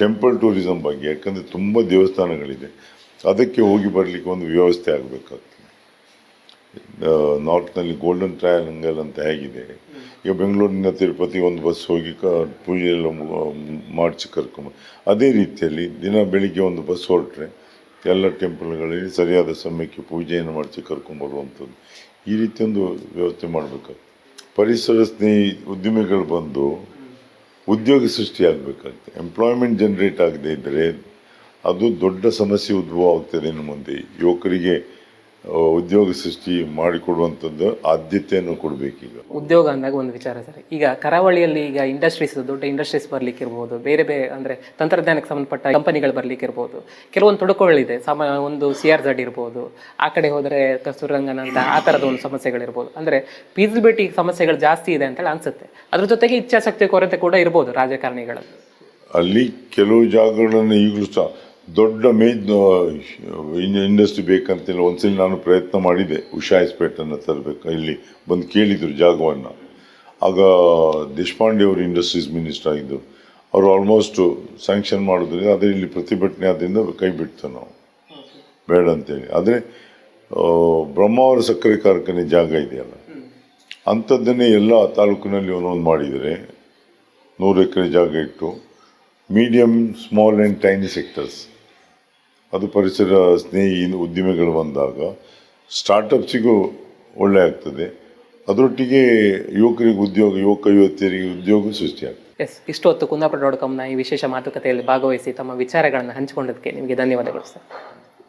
ಟೆಂಪಲ್ ಟೂರಿಸಂ ಬಗ್ಗೆ, ಯಾಕಂದರೆ ತುಂಬ ದೇವಸ್ಥಾನಗಳಿದೆ. ಅದಕ್ಕೆ ಹೋಗಿ ಬರಲಿಕ್ಕೆ ಒಂದು ವ್ಯವಸ್ಥೆ ಆಗಬೇಕಾಗ್ತದೆ. ನಾರ್ತ್ನಲ್ಲಿ ಗೋಲ್ಡನ್ ಟ್ರಯಾಂಗಲ್ ಅಂತ ಹೇಗಿದೆ. ಈಗ ಬೆಂಗಳೂರಿನ ತಿರುಪತಿ ಒಂದು ಬಸ್ ಹೋಗಿ ಕ ಪೂಜೆ ಎಲ್ಲ ಮಾಡಿಸಿ ಕರ್ಕೊಂಬ ಅದೇ ರೀತಿಯಲ್ಲಿ ದಿನ ಬೆಳಿಗ್ಗೆ ಒಂದು ಬಸ್ ಹೊರಟ್ರೆ ಎಲ್ಲ ಟೆಂಪಲ್ಗಳಲ್ಲಿ ಸರಿಯಾದ ಸಮಯಕ್ಕೆ ಪೂಜೆಯನ್ನು ಮಾಡಿಸಿ ಕರ್ಕೊಂಬರುವಂಥದ್ದು ಈ ರೀತಿಯೊಂದು ವ್ಯವಸ್ಥೆ ಮಾಡಬೇಕಾಗ್ತದೆ. ಪರಿಸರ ಸ್ನೇಹಿ ಉದ್ದಿಮೆಗಳು ಬಂದು ಉದ್ಯೋಗ ಸೃಷ್ಟಿಯಾಗಬೇಕಾಗ್ತದೆ ಎಂಪ್ಲಾಯ್ಮೆಂಟ್ ಜನ್ರೇಟ್ ಆಗದೇ ಇದ್ದರೆ ಅದು ದೊಡ್ಡ ಸಮಸ್ಯೆ ಉದ್ಭವ ಆಗ್ತದೆ ಇನ್ನು ಮುಂದೆ. ಯುವಕರಿಗೆ ಉದ್ಯೋಗ ಸೃಷ್ಟಿ ಮಾಡಿಕೊಡುವಂಥದ್ದು ಆದ್ಯತೆಯನ್ನು ಕೊಡಬೇಕೀಗ. ಉದ್ಯೋಗ ಅಂದಾಗ ಒಂದು ವಿಚಾರ ಸರ್. ಈಗ ಕರಾವಳಿಯಲ್ಲಿ ಈಗ ಇಂಡಸ್ಟ್ರೀಸ್ ದೊಡ್ಡ ಇಂಡಸ್ಟ್ರೀಸ್ ಬರ್ಲಿಕ್ಕಿರ್ಬೋದು ಬೇರೆ ಬೇರೆ ಅಂದರೆ ತಂತ್ರಜ್ಞಾನಕ್ಕೆ ಸಂಬಂಧಪಟ್ಟ ಕಂಪನಿಗಳು ಬರ್ಲಿಕ್ಕಿರ್ಬೋದು. ಕೆಲವೊಂದು ತೊಡಕುಗಳಿದೆ. ಸಮ ಒಂದು ಸಿ ಆರ್ ಝಡ್ ಇರ್ಬೋದು ಆ ಕಡೆ ಹೋದರೆ ಕಸ್ತೂರಂಗನ ಅಂತ ಆ ಥರದ ಒಂದು ಸಮಸ್ಯೆಗಳಿರ್ಬೋದು. ಅಂದರೆ ಫೀಸಿಬಿಲಿಟಿ ಸಮಸ್ಯೆಗಳು ಜಾಸ್ತಿ ಇದೆ ಅಂತೇಳಿ ಅನ್ಸುತ್ತೆ. ಅದ್ರ ಜೊತೆಗೆ ಇಚ್ಛಾಶಕ್ತಿ ಕೊರತೆ ಕೂಡ ಇರ್ಬೋದು ರಾಜಕಾರಣಿಗಳಲ್ಲಿ. ಅಲ್ಲಿ ಕೆಲವು ಜಾಗಗಳನ್ನು ಈಗಲೂ ಸಹ ದೊಡ್ಡ ಮೇಜ್ ಇಂಡಸ್ಟ್ರಿ ಬೇಕಂತೇಳಿ ಒಂದ್ಸಲಿ ನಾನು ಪ್ರಯತ್ನ ಮಾಡಿದೆ. ಉಷಾ ಎಸ್ಪೇಟನ್ನು ತರಬೇಕು. ಇಲ್ಲಿ ಬಂದು ಕೇಳಿದರು ಜಾಗವನ್ನು. ಆಗ ದೇಶಪಾಂಡೆ ಅವರು ಇಂಡಸ್ಟ್ರೀಸ್ ಮಿನಿಸ್ಟರ್ ಆಗಿದ್ದರು ಅವರು ಆಲ್ಮೋಸ್ಟ್ ಸ್ಯಾಂಕ್ಷನ್ ಮಾಡಿದ್ರೆ ಆದರೆ ಇಲ್ಲಿ ಪ್ರತಿಭಟನೆ ಆದ್ದರಿಂದ ಕೈ ಬಿಡ್ತು ನಾವು. ಬೇಡ ಅಂತೇಳಿ. ಆದರೆ ಬ್ರಹ್ಮಾವರ ಸಕ್ಕರೆ ಕಾರ್ಖಾನೆ ಜಾಗ ಇದೆಯಲ್ಲ, ಅಂಥದ್ದನ್ನೇ ಎಲ್ಲ ತಾಲೂಕಿನಲ್ಲಿ ಒಂದೊಂದು ಮಾಡಿದರೆ ನೂರು ಎಕರೆ ಜಾಗ ಇಟ್ಟು medium small and tiny sectors ಅದು ಪರಿಸರ ಸ್ನೇಹಿ ಉದ್ದಿಮೆಗಳು ಬಂದಾಗ ಸ್ಟಾರ್ಟಪ್ಸಿಗೂ ಒಳ್ಳೆ ಆಗ್ತದೆ. ಅದರೊಟ್ಟಿಗೆ ಯುವಕರಿಗೆ ಉದ್ಯೋಗ, ಯುವಕ ಯುವತಿಯರಿಗೆ ಉದ್ಯೋಗ ಸೃಷ್ಟಿಯಾಗ್ತದೆ. ಎಸ್ ಇಷ್ಟೊತ್ತು ಕುಂದಾಪುರ ಡಾಟ್ ಕಾಮ್ನ ಈ ವಿಶೇಷ ಮಾತುಕತೆಯಲ್ಲಿ ಭಾಗವಹಿಸಿ ತಮ್ಮ ವಿಚಾರಗಳನ್ನು ಹಂಚಿಕೊಂಡಿದ್ದಕ್ಕೆ ನಿಮಗೆ ಧನ್ಯವಾದಗಳು ಸರ್